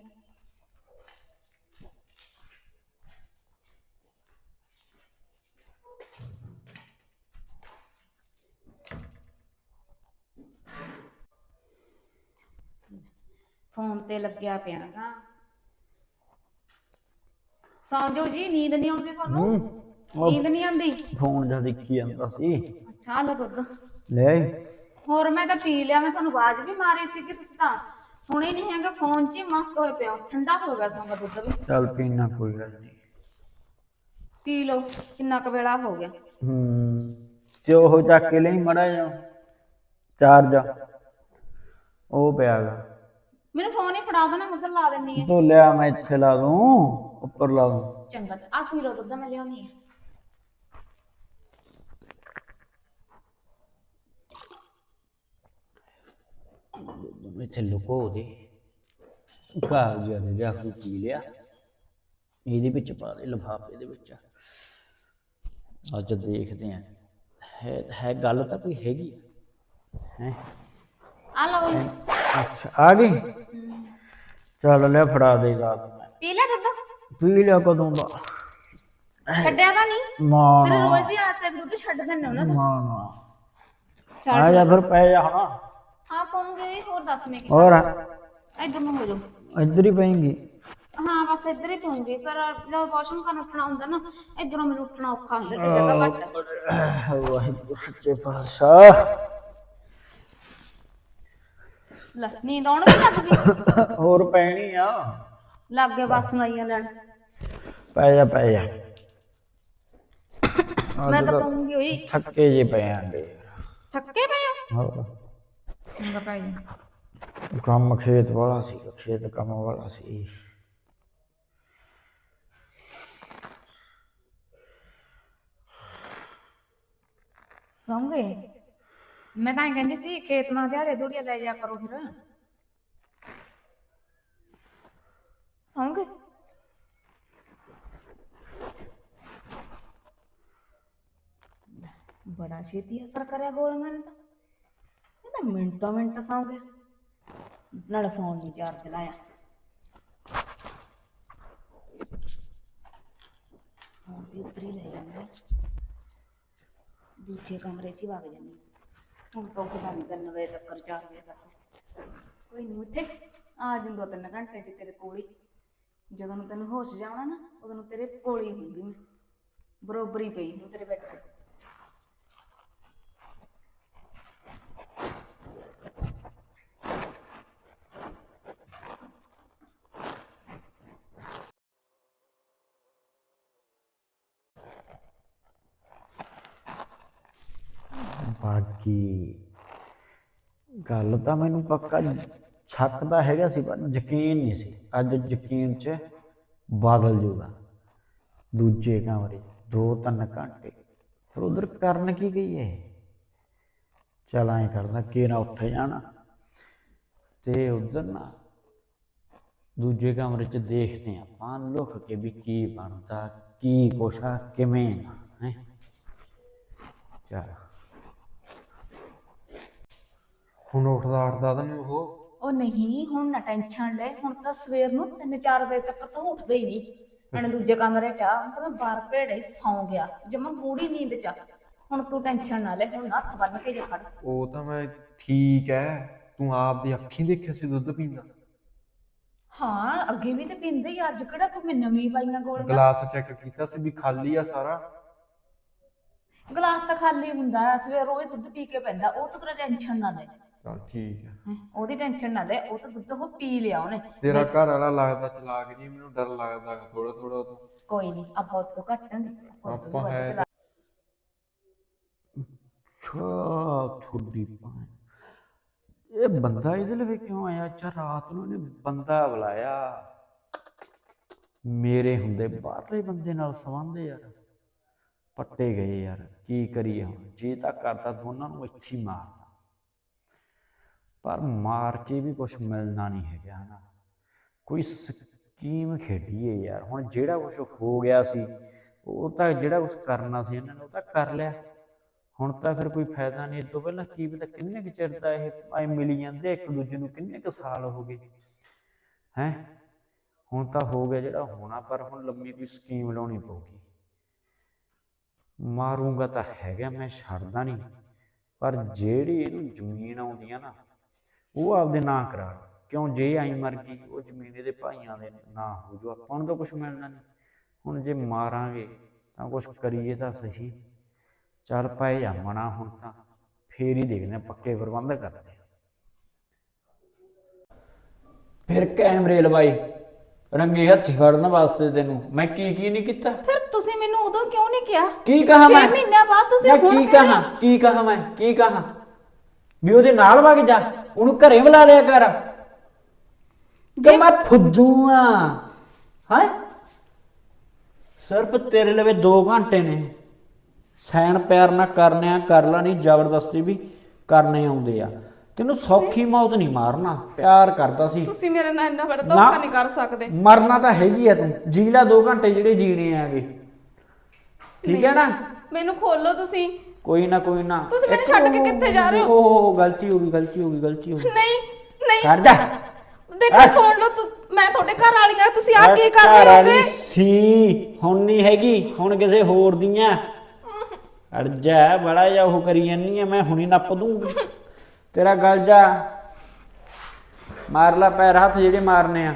ਫੋਨ ਤੇ ਲੱਗਿਆ ਪਿਆ ਸੌਂ ਜਾਓ ਜੀ, ਨੀਂਦ ਨਹੀਂ ਆਉਂਦੀ ਤੁਹਾਨੂੰ? ਨੀਂਦ ਨਹੀਂ ਆਉਂਦੀ? ਫੋਨ ਜਦ ਦੇਖੀ ਜਾਂਦਾ ਸੀ। ਅੱਛਾ ਲਓ ਦੁੱਧ। ਲੈ। ਆਈ। ਹੋਰ ਮੈਂ ਤਾਂ ਪੀ ਲਿਆ ਮੈਂ ਤੁਹਾਨੂੰ ਆਵਾਜ਼ ਵੀ ਮਾਰੀ ਸੀ ਕਿ ਤੁਸੀਂ ਤਾਂ ਸੁਣੀ ਨਹੀਂ ਹੈਗਾ ਫੋਨ 'ਚ ਹੀ ਮਸਤ ਹੋਏ ਪਿਆ ਠੰਡਾ ਹੋ ਗਿਆ ਸੰਗਾ ਦੁੱਧ ਵੀ। ਚੱਲ ਪੀਣਾ ਕੋਈ ਗੱਲ ਨਹੀਂ ਪੀ ਲਓ ਕਿੰਨਾ ਕੁ ਵੇਲਾ ਹੋ ਗਿਆ। ਹੂੰ ਤੇ ਉਹ ਚੱਕ ਕੇ ਲਈ ਮੜਾ ਜਾ ਚਾਰਜ। ਉਹ ਪਿਆਗਾ ਮੈਨੂੰ ਫੋਨ ਹੀ ਫੜਾ ਦੋ ਨਾ ਮੈਂ ਉਧਰ ਲਾ ਦਿੰਨੀ ਆ। ਤੋ ਲਿਆ ਮੈਂ ਇੱਥੇ ਲਾ ਦੂੰ ਉੱਪਰ ਲਾ ਦੂੰ। ਚੰਗਾ ਆ ਪੀ ਲਓ ਦੁੱਧ ਮੈਂ ਲਿਆਉਣੀ ਹੈ ਇੱਥੇ ਲੁਕੋ ਦੇ ਕਾਗਜ਼ ਦੇ ਜਾ ਕੇ ਪੀ ਲਿਆ। ਇਹਦੇ ਵਿੱਚ ਪਾ ਦੇ ਲਿਫਾਫੇ ਦੇ ਵਿੱਚ। ਅੱਜ ਦੇਖਦੇ ਆ ਹੈ ਹੈ ਗੱਲ ਤਾਂ ਕੋਈ ਹੈਗੀ ਹੈ? ਆ ਲਓ। ਅੱਛਾ ਆ ਗਈ? ਚੱਲ ਲੈ ਫੜਾ ਦੇ ਰਾਤ ਮੈਂ ਪੀ ਲਿਆ ਦੁੱਧ? ਪੀ ਲਿਆ ਕਦੋਂ ਦਾ? ਛੱਡਿਆ ਤਾਂ ਨਹੀਂ? ਨਾ ਤੇਰੇ ਰੋਜ਼ ਦੀ ਆਦਤ ਹੈ ਦੁੱਧ ਛੱਡ ਦਿੰਦੇ ਹੋ ਨਾ ਤੂੰ। ਨਾ ਨਾ। ਆ ਜਾ ਫਿਰ। ਪੈ ਜਾ ਹਾਂ ਹਾਂ ਪਾਉਂਗੇ ਹੋਰ ਦੱਸ ਮੈਂ ਕੀ ਹੋਰ ਇੱਧਰ ਨੂੰ ਹੋ ਜਾਓ। ਇੱਧਰ ਹੀ ਪੈਂਗੀ ਹਾਂ ਬਸ ਇੱਧਰ ਹੀ ਪਾਉਂਗੀ ਪਰ ਜਦੋਂ ਵਾਸ਼ਰੂਮ ਕਰਨ ਉੱਠਣਾ ਹੁੰਦਾ ਨਾ ਇੱਧਰੋਂ ਮੈਨੂੰ ਉੱਠਣਾ ਔਖਾ ਹੁੰਦਾ ਤੇ ਜਗ੍ਹਾ ਘੱਟ। ਹੈ। ਵਾਹਿਗੁਰੂ ਸੱਚੇ ਪਾਤਸ਼ਾਹ। ਲੈ ਨੀਂਦ ਆਉਣ ਵੀ ਲੱਗ ਗਈ? ਹੋਰ ਪੈਣੀ ਆ। ਲੱਗ ਗਏ ਬਸ ਨਾਈਆਂ ਲੈਣ। ਪੈ ਜਾ ਪੈ ਜਾ। ਮੈਂ ਤਾਂ ਪਾਉਂਗੀ ਹੋਈ ਥੱਕੇ ਜੇ ਪਏ ਆਂਗੇ ਥੱਕੇ ਪਏ ਹੋ? ਹੋਰ। ਚੰਗਾ ਭਾਈ ਕੰਮ ਖੇਤ ਵਾਲਾ ਸੀ ਖੇਤ ਕੰਮ ਵਾਲਾ ਸੀ ਸੌਂ ਗਏ ਮੈਂ ਤਾਂ ਐਂ ਕਹਿੰਦੀ ਸੀ ਖੇਤ ਮਾਂ ਦਿਹਾੜੇ ਦੂੜੀਆਂ ਲੈ ਜਾ ਕਰੋ ਫਿਰ ਸੌਂ ਗਏ ਲੈ, ਬੜਾ ਛੇਤੀ ਅਸਰ ਕਰਿਆ ਮਿੰਟੋ ਮਿੰਟ ਸੌਂ ਨਾਲ ਫੋਨ ਨਹੀਂ ਚਾਰਜ ਲਾਇਆ। ਹੁਣ ਵੀ ਉੱਧਰ ਹੀ ਲੈ ਜਾਂਦੇ ਦੂਜੇ ਕਮਰੇ 'ਚ ਹੀ ਵਗ ਜਾਂਦੀ ਹੁਣ ਤੋਂ ਪਤਾ ਨਹੀਂ ਤਿੰਨ ਵਜੇ ਤੱਕ ਚਾਰ ਵਜੇ ਤੱਕ। ਕੋਈ ਨਹੀਂ ਉੱਥੇ, ਆ ਜਾਂ ਦੋ ਤਿੰਨ ਘੰਟੇ 'ਚ ਤੇਰੇ ਕੋਲ ਹੀ। ਜਦੋਂ ਨੂੰ ਤੈਨੂੰ ਹੋਸ਼ ਜਾਣਾ ਨਾ, ਉਦੋਂ ਤੇਰੇ ਕੋਲ ਹੀ ਹੁੰਦੀ ਮੈਂ। ਬਰੋਬਰੀ ਪਈ ਹੂੰ ਤੇਰੇ ਬੈੱਡ ਤੇ। ਬਾਕੀ ਗੱਲ ਤਾਂ ਮੈਨੂੰ ਪੱਕਾ ਸ਼ੱਕ ਤਾਂ ਹੈਗਾ ਸੀ, ਪਰ ਯਕੀਨ ਨਹੀਂ ਸੀ। ਅੱਜ ਯਕੀਨ 'ਚ ਬਾਦਲ ਜੂਗਾ। ਦੂਜੇ ਕਮਰੇ 'ਚ, ਦੋ ਤਿੰਨ ਘੰਟੇ। ਫਿਰ ਉਧਰ ਕਰਨ ਕੀ ਗਈ ਹੈ ਚਲ ਐਂ ਕਰਦਾ ਕਿ ਨਾ ਉੱਠ ਜਾਣਾ ਤੇ ਉਧਰ ਨਾ ਦੂਜੇ ਕਮਰੇ 'ਚ ਦੇਖਦੇ ਆਂ ਆਪਾਂ, ਲੁਕ ਕੇ ਵੀ ਕੀ ਬਣਦਾ, ਕੀ ਕੁਛ ਆ ਕਿਵੇਂ ਨਾ, ਹੈ। ਚਲ। ਹੁਣ ਉੱਠਦਾ ਉੱਠਦਾ ਤਾਂ ਨਹੀਂ ਉਹ। ਉਹ ਨਹੀਂ ਹੁਣ ਨਾ ਟੈਨਸ਼ਨ ਲੈ ਹੁਣ ਤਾਂ ਸਵੇਰ ਨੂੰ 3-4 ਵਜੇ ਤੱਕ ਤਾਂ ਉੱਠਦਾ ਹੀ ਨਹੀਂ। ਹੁਣ ਦੂਜੇ ਕਮਰੇ 'ਚ ਆ ਹੁਣ ਤਾਂ ਮੈਂ ਭੇੜੇ ਹੀ ਸੌਂ ਗਿਆ। ਜਮਾ ਗੂੜੀ ਨੀਂਦ 'ਚ ਆ। ਹੁਣ ਤੂੰ ਟੈਨਸ਼ਨ ਨਾ ਲੈ ਹੁਣ ਹੱਥ ਬੰਨ ਕੇ ਜੇ ਖੜ। ਉਹ ਤਾਂ ਮੈਂ ਠੀਕ ਐ ਤੂੰ ਆਪ ਦੀ ਅੱਖੀਂ ਦੇਖਿਆ ਸੀ ਦੁੱਧ ਪੀਂਦਾ ਹਾਂ ਅੱਗੇ ਵੀ ਤੇ ਪੀਂਦੇ ਹੀ ਅੱਜ ਕਿਹੜਾ ਕੋਈ ਨਵੀਂ ਪਾਈਆਂ ਗੋਲੀਆਂ? ਗਲਾਸ ਚੈੱਕ ਕੀਤਾ ਸੀ ਵੀ ਖਾਲੀ ਆ ਸਾਰਾ। ਗਲਾਸ ਤਾਂ ਖਾਲੀ ਹੁੰਦਾ ਹੈ, ਸਵੇਰ ਰੋਜ਼ ਦੁੱਧ ਪੀ ਕੇ ਪੈਂਦਾ ਉਹ ਤਾਂ ਤੇਰਾ ਟੈਨਸ਼ਨ ਨਾ ਲੈ। ਚਲ ਠੀਕ ਐ ਹੈਂ, ਉਹਦੀ ਟੈਨਸ਼ਨ ਨਾ ਲੈ ਉਹ ਤਾਂ ਦੁੱਧ ਉਹ ਪੀ ਲਿਆ ਉਹਨੇ। ਤੇਰਾ ਘਰ ਵਾਲਾ ਲੱਗਦਾ ਚਲਾਕ ਜੀ ਮੈਨੂੰ ਡਰ ਲੱਗਦਾ ਥੋੜਾ ਥੋੜਾ ਤੋਂ ਕੋਈ ਨਹੀਂ ਆਪਾਂ ਉਹ ਤੋਂ ਘਟਾਂਗੇ ਆਪਾਂ ਹੈ ਚਲਾ- ਛਾ ਥੋੜੀ ਪਾਂ ਇਹ ਬੰਦਾ ਇਹਦੇ ਲਈ ਕਿਉਂ ਆਇਆ? ਅੱਛਾ ਰਾਤ ਨੂੰ ਇਹਨੇ ਬੰਦਾ ਬੁਲਾਇਆ। ਮੇਰੇ ਹੁੰਦੇ ਬਾਹਰਲੇ ਬੰਦੇ ਨਾਲ ਸੰਬੰਧ ਯਾਰ। ਪੱਟੇ ਗਏ ਯਾਰ ਕੀ ਕਰੀਏ ਹੁਣ? ਜੀ ਤਾਂ ਕਰਦਾ ਦੋਨਾਂ ਨੂੰ ਇੱਥੇ ਹੀ ਮਾਰਦਾ ਪਰ ਮਾਰ ਕੇ ਵੀ ਕੁਝ ਮਿਲਣਾ ਨਹੀਂ ਹੈਗਾ, ਹਨਾ। ਕੋਈ ਸਕੀਮ ਖੇਡੀਏ ਯਾਰ। ਹੁਣ ਜਿਹੜਾ ਕੁਝ ਹੋ ਗਿਆ ਸੀ, ਉਹ ਤਾਂ ਜਿਹੜਾ ਕੁਝ ਕਰਨਾ ਸੀ ਇਹਨਾਂ ਨੇ, ਉਹ ਤਾਂ ਕਰ ਲਿਆ। ਹੁਣ ਤਾਂ ਫਿਰ ਕੋਈ ਫਾਇਦਾ ਨਹੀਂ। ਇਸ ਤੋਂ ਪਹਿਲਾਂ ਕੀ ਪਤਾ ਕਿੰਨੇ ਕੁ ਚਿਰ ਦਾ ਇਹ ਐ ਮਿਲੀ ਜਾਂਦੇ, ਇੱਕ ਦੂਜੇ ਨੂੰ ਕਿੰਨੇ ਕੁ ਸਾਲ ਹੋ ਗਏ। ਹੈ? ਹੁਣ ਤਾਂ ਹੋ ਗਿਆ ਜਿਹੜਾ ਹੋਣਾ, ਪਰ ਹੁਣ ਲੰਮੀ ਕੋਈ ਸਕੀਮ ਲਾਉਣੀ ਪਊਗੀ। ਮਾਰੂੰਗਾ ਤਾਂ ਹੈਗਾ, ਮੈਂ ਛੱਡਦਾ ਨਹੀਂ। ਪਰ ਜਿਹੜੀ ਇਹਨੂੰ ਜ਼ਮੀਨ ਆਉਂਦੀ ਆ ਨਾ ਉਹ ਆਪਦੇ ਨਾਂ ਕਰਾ। ਕਿਉਂ? ਜੇ ਆਈ ਮਰ ਗਈ ਉਹ ਜ਼ਮੀਨ ਇਹਦੇ ਭਾਈਆਂ ਦੇ ਨਾਂ ਹੋ ਜੋ ਆਪਾਂ ਨੂੰ ਤਾਂ ਕੁਝ ਮਿਲਣਾ ਨਹੀਂ। ਹੁਣ ਜੇ ਮਾਰਾਂਗੇ ਤਾਂ ਕੁਝ ਕਰੀਏ ਤਾਂ ਸਹੀ। ਚੱਲ ਪਏ ਜਾਮਣਾ ਹੁਣ ਤਾਂ। ਫੇਰ ਹੀ ਦੇਖਦੇ ਪੱਕੇ ਪ੍ਰਬੰਧ ਕਰਦੇ। ਫਿਰ ਕੈਮਰੇ ਲਵਾਈ ਰੰਗੇ ਹੱਥੀ ਫੜਨ ਵਾਸਤੇ ਤੈਨੂੰ। ਮੈਂ ਕੀ ਕੀ ਨਹੀਂ ਕੀਤਾ? ਫਿਰ ਤੁਸੀਂ ਮੈਨੂੰ ਉਦੋਂ ਕਿਉਂ ਨਹੀਂ ਕਿਹਾ? ਕੀ ਕਹਾ ਮੈਂ? ਮਹੀਨਿਆਂ ਬਾਅਦ ਤੁਸੀਂ ਮੈਂ ਹੁਣ ਕੀ ਕਹਾ? ਕੀ ਕਹਾ ਮੈਂ? ਕੀ ਕਹਾ? ਵੀ ਉਹਦੇ ਨਾਲ ਵਗ ਜਾ ਉਹਨੂੰ ਘਰੇ ਬੁਲਾ ਲਿਆ ਕਰ। ਕਿ ਮੈਂ ਫੁੱਦੂ ਆ। ਹੈ? ਸਿਰਫ ਤੇਰੇ ਲਵੇ 2 ਘੰਟੇ ਨੇ। ਸੈਣ ਪਿਆਰ ਨਾ ਕਰਨੇ ਆ ਕਰ ਲਾ ਨਹੀਂ ਜ਼ਬਰਦਸਤੀ ਵੀ ਕਰਨੇ ਆਉਂਦੇ ਆ। ਤੈਨੂੰ ਸੌਖੀ ਮੌਤ ਨਹੀਂ ਮਾਰਨਾ ਪਿਆਰ ਕਰਦਾ ਸੀ। ਤੁਸੀਂ ਮੇਰੇ ਨਾਲ ਇੰਨਾ ਬੜਾ। ਧੋਖਾ ਨਹੀਂ ਕਰ ਸਕਦੇ। ਮਰਨਾ ਤਾਂ ਹੈਗੀ ਆ ਤੂੰ। ਜੀ ਲੈ 2 ਘੰਟੇ ਜਿਹੜੇ ਜੀਣੇ ਆਗੇ ਠੀਕ ਹੈ ਨਾ? ਮੈਨੂੰ ਖੋਲੋ ਤੁਸੀਂ। ਕੋਈ ਨਾ ਕੋਈ ਨਾ। ਤੁਸੀਂ ਮੈਨੂੰ ਛੱਡ ਕੇ ਕਿੱਥੇ ਜਾ ਰਹੇ ਹੋ? ਓਹ ਗਲਤੀ ਹੋ ਗਈ ਗਲਤੀ ਹੋ ਗਈ ਗਲਤੀ ਹੋ ਗਈ। ਨਹੀਂ ਨਹੀਂ। ਕਰ ਜਾ। ਦੇਖੋ। ਸੁਣ ਲਓ ਤੁ- ਮੈਂ ਤੁਹਾਡੇ ਘਰ ਵਾਲੀਆਂ ਤੁਸੀਂ ਆ ਕੀ ਕਰ ਘਰ ਰਹੇ ਵਾਲੀ ਹੋਗੇ? ਸੀ ਹੁਣ ਨਹੀਂ ਹੈਗੀ ਹੁਣ ਕਿਸੇ ਹੋਰ ਦੀਆਂ ਅੜ ਜਾ ਬੜਾ ਜਾ ਉਹ ਕਰੀ ਜਾਨੀ ਆ ਮੈਂ ਹੁਣੀ ਨੱਪ ਦੂੰਗੀ। ਤੇਰਾ ਗਲ ਜਾ। ਮਾਰ ਲੈ ਪੈਰ ਹੱਥ ਜਿਹੜੇ ਮਾਰਨੇ ਆ।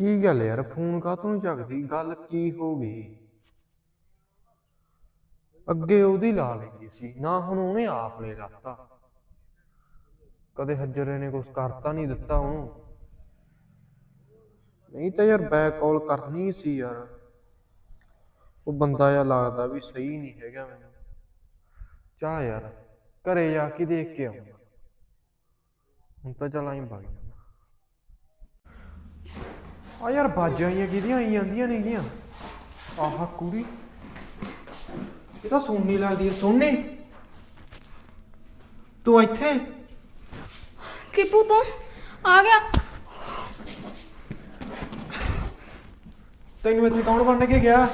ਕੀ ਗੱਲ ਯਾਰ? ਫੋਨ ਕਾਹਤੋਂ ਨਹੀਂ ਚੱਕਦੀ? ਗੱਲ ਕੀ ਹੋ ਗਈ? ਅੱਗੇ ਉਹਦੀ ਲਾ ਲੈਂਦੀ ਸੀ। ਨਾ ਹੁਣ ਉਹਨੇ ਆਪ ਨੇ ਲਾਤਾ। ਕਦੇ ਹੱਜਰੇ ਨੇ ਕੁਝ ਕਰਤਾ ਨਹੀਂ ਦਿੱਤਾ ਉਹਨੂੰ। ਨਹੀਂ ਤਾਂ ਯਾਰ ਬੈਕ ਕਾਲ ਕਰਨੀ ਸੀ ਯਾਰ। ਉਹ ਬੰਦਾ ਜਿਹਾ ਲੱਗਦਾ ਵੀ ਸਹੀ ਨਹੀਂ ਹੈਗਾ ਮੈਨੂੰ। ਚੱਲ ਯਾਰ, ਘਰੇ ਜਾ ਕੇ ਦੇਖ ਕੇ ਆਉਂਗਾ ਹੁਣ ਤਾਂ ਚੱਲ ਆਈ ਵਗ ਆ ਯਾਰ ਬਾਜਾਂ ਆਈਆਂ ਕਿਹਦੀਆਂ ਆਈ ਜਾਂਦੀਆਂ ਨੇਗੀਆਂ ਆਹ ਕੁੜੀ। ਇਹ ਤਾਂ ਸੋਨੀ ਲੱਗਦੀ ਹੈ ਸੋਨੀ ਤੂੰ ਇੱਥੇ? ਕਿਪੂ ਤੂੰ ਆ ਗਿਆ। ਤੈਨੂੰ ਇੱਥੇ ਕੌਣ ਬਣ ਕੇ ਗਿਆ?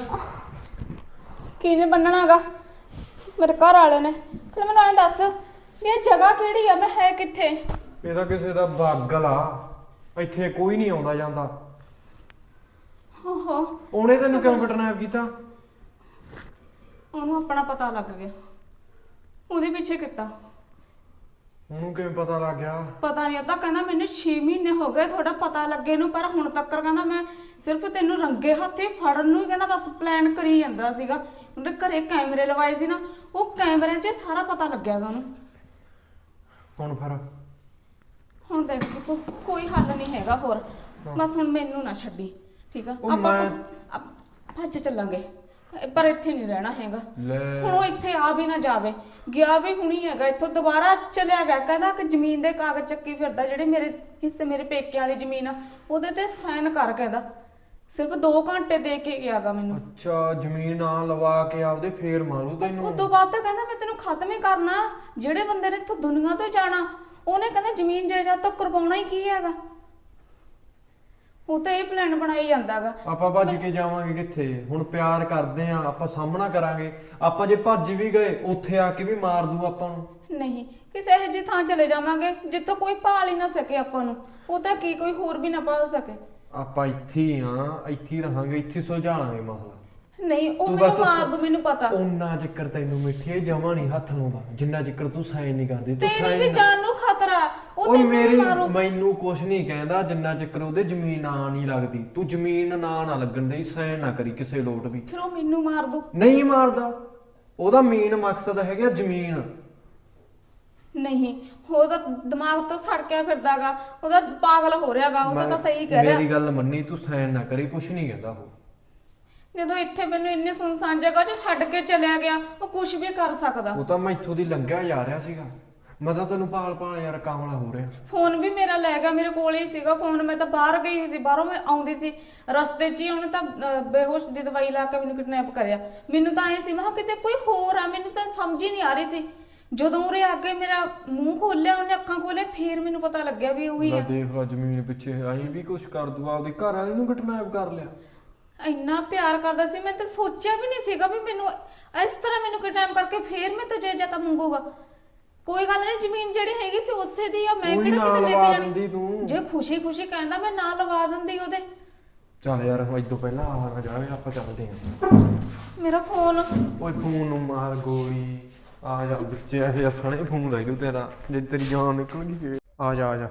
ਕਿਹਨੇ ਬੰਨਣਾਗਾ ਮੇਰੇ ਘਰ ਵਾਲੇ ਨੇ। ਫਿਰ ਮੈਨੂੰ ਐਂ ਦੱਸ ਵੀ ਇਹ ਜਗ੍ਹਾ ਕਿਹੜੀ ਆ? ਮੈਂ ਹੈ ਕਿੱਥੇ? ਇਹ ਤਾਂ ਕਿਸੇ ਦਾ ਬਾਗਲ ਆ। ਇੱਥੇ ਕੋਈ ਨਹੀਂ ਆਉਂਦਾ ਜਾਂਦਾ। ਓਹੋ। ਉਹਨੇ ਤੈਨੂੰ ਕਿਉਂ ਕਿਡਨੈਪ ਕੀਤਾ ਉਹਨੂੰ ਆਪਣਾ ਪਤਾ ਲੱਗ ਗਿਆ। ਉਹਦੇ ਪਿੱਛੇ ਕੀਤਾ। ਉਹਨੂੰ ਕਿਵੇਂ ਪਤਾ ਲੱਗ ਗਿਆ? ਪਤਾ ਨਹੀਂ ਅੱਧਾ ਕਹਿੰਦਾ ਮੈਨੂੰ 6 ਮਹੀਨੇ ਹੋ ਗਏ ਤੁਹਾਡਾ ਪਤਾ ਲੱਗੇ ਨੂੰ ਪਰ ਹੁਣ ਤੱਕ ਕਹਿੰਦਾ ਮੈਂ ਸਿਰਫ ਤੈਨੂੰ ਰੰਗੇ ਹੱਥੇ ਫੜਨ ਨੂੰ ਹੀ ਕਹਿੰਦਾ ਬਸ ਪਲਾਨ ਕਰੀ ਜਾਂਦਾ ਸੀਗਾ। ਉਹਦੇ ਘਰੇ ਕੈਮਰੇ ਲਵਾਏ ਸੀ ਨਾ ਉਹ ਕੈਮਰਿਆਂ 'ਚ ਸਾਰਾ ਪਤਾ ਲੱਗਿਆਗਾ ਉਹਨੂੰ। ਹੁਣ ਫਿਰ ਹੁਣ ਦੇਖ ਤੂੰ ਕੋਈ ਹੱਲ ਨਹੀਂ ਹੈਗਾ ਹੋਰ। ਬਸ ਹੁਣ ਮੈਨੂੰ ਨਾ ਛੱਡੀ। ਠੀਕ ਆ? ਉਹ ਆਪਾਂ ਮੈਂ- ਕੁਛ- ਆਪ- ਭੱਜ ਚੱਲਾਂਗੇ। ਪਰ ਇੱਥੇ ਨਹੀਂ ਰਹਿਣਾ ਹੈਗਾ। ਲੈ। ਹੁਣ ਉਹ ਇੱਥੇ ਆ ਵੀ ਨਾ ਜਾਵੇ। ਗਿਆ ਵੀ ਹੁਣੀ ਹੈਗਾ। ਇੱਥੋਂ ਦੁਬਾਰਾ ਚਲਿਆ ਗਿਆ। ਕਹਿੰਦਾ ਕਿ ਜ਼ਮੀਨ ਦੇ ਕਾਗਜ਼ ਚੱਕੀ ਫਿਰਦਾ। ਜਿਹੜੇ ਮੇਰੇ ਹਿੱਸੇ ਮੇਰੇ ਪੇਕਿਆਂ ਵਾਲੀ ਜ਼ਮੀਨ ਆ ਉਹਦੇ ਤੇ ਸਾਈਨ ਕਰ ਕਹਿੰਦਾ। ਸਿਰਫ 2 ਘੰਟੇ ਦੇ ਕੇ ਗਿਆਗਾ ਮੈਨੂੰ। ਅੱਛਾ ਜ਼ਮੀਨ ਨਾ ਲਵਾ ਕੇ ਆਪਦੇ ਫੇਰ ਮਾਰੂ ਉਸ ਤੈਨੂੰ। ਤੋਂ ਬਾਅਦ ਤਾਂ ਕਹਿੰਦਾ ਮੈਂ ਤੈਨੂੰ ਖਤਮ ਹੀ ਕਰਨਾ। ਜਿਹੜੇ ਬੰਦੇ ਨੇ ਇੱਥੋਂ ਦੁਨੀਆ ਤੋਂ ਜਾਣਾ ਉਹਨੇ ਕਹਿੰਦਾ ਜ਼ਮੀਨ ਜਾਇਦਾਦ ਤੋਂ ਕਰਵਾਉਣਾ ਹੀ ਕੀ ਹੈਗਾ? ਉਹ ਤਾਂ ਇਹ ਪਲਾਨ ਬਣਾਈ ਜਾਂਦਾਗਾ। ਆਪਾਂ ਭੱਜ ਕੇ ਜਾਵਾਂਗੇ ਕਿੱਥੇ? ਹੁਣ ਪਿਆਰ ਕਰਦੇ ਆ ਆਪਾਂ ਸਾਹਮਣਾ ਕਰਾਂਗੇ। ਆਪਾਂ ਜੇ ਭੱਜ ਵੀ ਗਏ ਉੱਥੇ ਆ ਕੇ ਵੀ ਮਾਰ ਦੂ ਆਪਾਂ ਨੂੰ। ਨਹੀਂ ਕਿਸੇ ਇਹੋ ਜਿਹੀ ਥਾਂ ਚਲੇ ਜਾਵਾਂਗੇ ਜਿੱਥੋਂ ਕੋਈ ਭਾਲ ਹੀ ਨਾ ਸਕੇ ਆਪਾਂ ਨੂੰ। ਉਹ ਤਾਂ ਕੀ ਕੋਈ ਹੋਰ ਵੀ ਨਾ ਭਾਲ ਸਕੇ। ਆਪਾਂ ਇੱਥੇ ਹੀ ਆ ਇੱਥੇ ਹੀ ਰਹਾਂਗੇ ਇੱਥੇ ਹੀ ਸੁਲਝਾਲਾਂਗੇ ਮਸਲਾ ਨਹੀਂ ਉਹ ਤੂੰ ਮੈਨੂੰ ਮਾਰ ਦੂ ਮੈਨੂੰ ਪਤਾ। ਉਹਨਾਂ ਚਿੱਕਰ ਤੈਨੂੰ ਮਿੱਠੀ ਜਮਾ ਨਹੀਂ ਹੱਥ ਲਾਉਂਦਾ। ਜਿੰਨਾ ਚਿੱਕਰ ਤੂੰ ਸਾਈਨ ਨਹੀਂ ਕਰਦੀ ਤੂੰ ਤੇਰੀ ਵੀ ਜਾਨ ਨੂੰ ਖਤਰਾ ਉਹ ਓਏ ਤੈਨੂੰ ਵੀ ਮੇਰੀ ਮਾਰੂ। ਮੈਨੂੰ ਕੁਛ ਨਹੀਂ ਕਹਿੰਦਾ ਜਿੰਨਾ ਚਿੱਕਰ ਉਹਦੇ ਜ਼ਮੀਨ ਨਾ ਨਹੀਂ ਲੱਗਦੀ। ਤੂੰ ਜ਼ਮੀਨ ਨਾ ਨਾ ਲੱਗਣ ਦੇ ਸਾਈਨ ਨਾ ਕਰੀ ਕਿਸੇ ਲੋਟ ਵੀ। ਫਿਰ ਉਹ ਮੈਨੂੰ ਮਾਰ ਦੂ ਨਹੀਂ ਮਾਰਦਾ। ਉਹਦਾ ਮੇਨ ਮਕਸਦ ਹੈਗਾ ਜ਼ਮੀਨ। ਨਹੀਂ ਉਹਦਾ ਦਿਮਾਗ ਤੋਂ ਸੜਕਿਆ ਫਿਰਦਾਗਾ ਉਹਦਾ ਪਾਗਲ ਹੋ ਰਿਹਾਗਾ ਉਹ ਤਾਂ ਮੈਂ- ਸਹੀ ਕਹਿ ਰਿਹਾ। ਮੇਰੀ ਗੱਲ ਮੰਨੀ ਤੂੰ ਸਾਈਨ ਨਾ ਕਰੀ ਕੁਛ ਨਹੀਂ ਕਹਿੰਦਾ ਉਹ। ਜਦੋਂ ਇੱਥੇ ਮੈਨੂੰ ਇੰਨੇ ਸੁਨਸਾਨ ਜਗ੍ਹਾ 'ਚ ਛੱਡ ਕੇ ਚਲਿਆ ਗਿਆ ਉਹ ਕੁਝ ਵੀ ਕਰ ਸਕਦਾ। ਉਹ ਤਾਂ ਮੈਂ ਇੱਥੋਂ ਦੀ ਲੰਘਿਆ ਜਾ ਰਿਹਾ ਸੀਗਾ। ਮੈਂ ਤਾਂ ਤੈਨੂੰ ਪਾਲ ਪਾਲ ਯਾਰ ਕਾਮਲਾ ਹੋ ਰਿਹਾ। ਫੋਨ ਵੀ ਮੇਰਾ ਲੈ ਗਿਆ ਮੇਰੇ ਕੋਲ ਹੀ ਸੀਗਾ ਫੋਨ। ਮੈਂ ਤਾਂ ਬਾਹਰ ਗਈ ਹੋਈ ਸੀ ਬਾਹਰੋਂ ਮੈਂ ਆਉਂਦੀ ਸੀ। ਰਸਤੇ 'ਚ ਹੀ ਉਹਨੇ ਤਾਂ ਅਹ, ਬੇਹੋਸ਼ ਦੀ ਦਵਾਈ ਲਾ ਕੇ ਮੈਨੂੰ ਕਿਡਨੈਪ ਕਰਿਆ। ਮੈਨੂੰ ਤਾਂ ਐ ਸੀ ਮੈਂ ਕਿਹਾ ਕਿਤੇ ਕੋਈ ਹੋਰ ਆ ਮੈਨੂੰ ਤਾਂ ਸਮਝ ਹੀ ਨਹੀਂ ਆ ਰਹੀ ਸੀ। ਜਦੋਂ ਉਹਰੇ ਅੱਗੇ ਮੇਰਾ ਮੂੰਹ ਖੋਲਿਆ ਉਹਨੇ ਅੱਖਾਂ ਖੋਲੇ ਫੇਰ ਮੈਨੂੰ ਪਤਾ ਲੱਗਿਆ ਵੀ ਉਹੀ ਲੈ ਆ। ਦੇਖ ਲਾ ਜ਼ਮੀਨ ਪਿੱਛੇ ਆਈ ਵੀ ਕੁਛ ਕਰ ਦੂ ਆਪਦੇ ਘਰ ਵਾਲੇ ਨੂੰ ਕਿਡਨੈਪ ਕਰ ਲਿਆ। ਇੰਨਾ ਪਿਆਰ ਕਰਦਾ ਸੀ ਮੈਂ ਤਾਂ ਸੋਚਿਆ ਵੀ ਨਹੀਂ ਸੀਗਾ ਵੀ ਮੈਨੂੰ ਇਸ ਤਰ੍ਹਾਂ ਮੈਨੂੰ ਕਿਡਨੈਪ ਕਰਕੇ ਫੇਰ ਮੈਂ ਤੁਝੇ ਜਾਤਾ ਮੰਗੂਗਾ। ਕੋਈ ਗੱਲ ਨਹੀਂ ਜ਼ਮੀਨ ਜਿਹੜੀ ਹੈਗੀ ਸੀ ਉਸੇ ਦੀ ਆ ਮੈਂ ਉਹੀ ਕਿਹੜਾ ਨਾਲ ਕਿਤੇ ਲੈ ਲਵਾ ਕੇ ਦਿੰਦੀ ਜਾਣੀ ਤੂੰ। ਜੇ ਖੁਸ਼ੀ ਖੁਸ਼ੀ ਕਹਿੰਦਾ ਮੈਂ ਨਾ ਲਵਾ ਦਿੰਦੀ ਉਹਦੇ। ਚੱਲ ਯਾਰ ਅੱਜ ਤੋਂ ਪਹਿਲਾਂ ਆ ਨਾ ਜਾਵੇ ਆਪਾਂ ਚੱਲਦੇ ਆਂ ਮੇਰਾ ਫੋਨ ਓਏ ਫੋਨ ਨੂੰ ਮਾਰ ਗੋਲੀ। ਆ ਜਾ ਬੱਚੇ ਇਹ ਸਣੇ ਫੋਨ ਲੈ ਲੂ ਤੇਰਾ। ਜੇ ਤੇਰੀ ਜਾਨ ਨਿਕਲ ਗਈ ਫੇਰ। ਆ ਜਾ ਆ ਜਾ।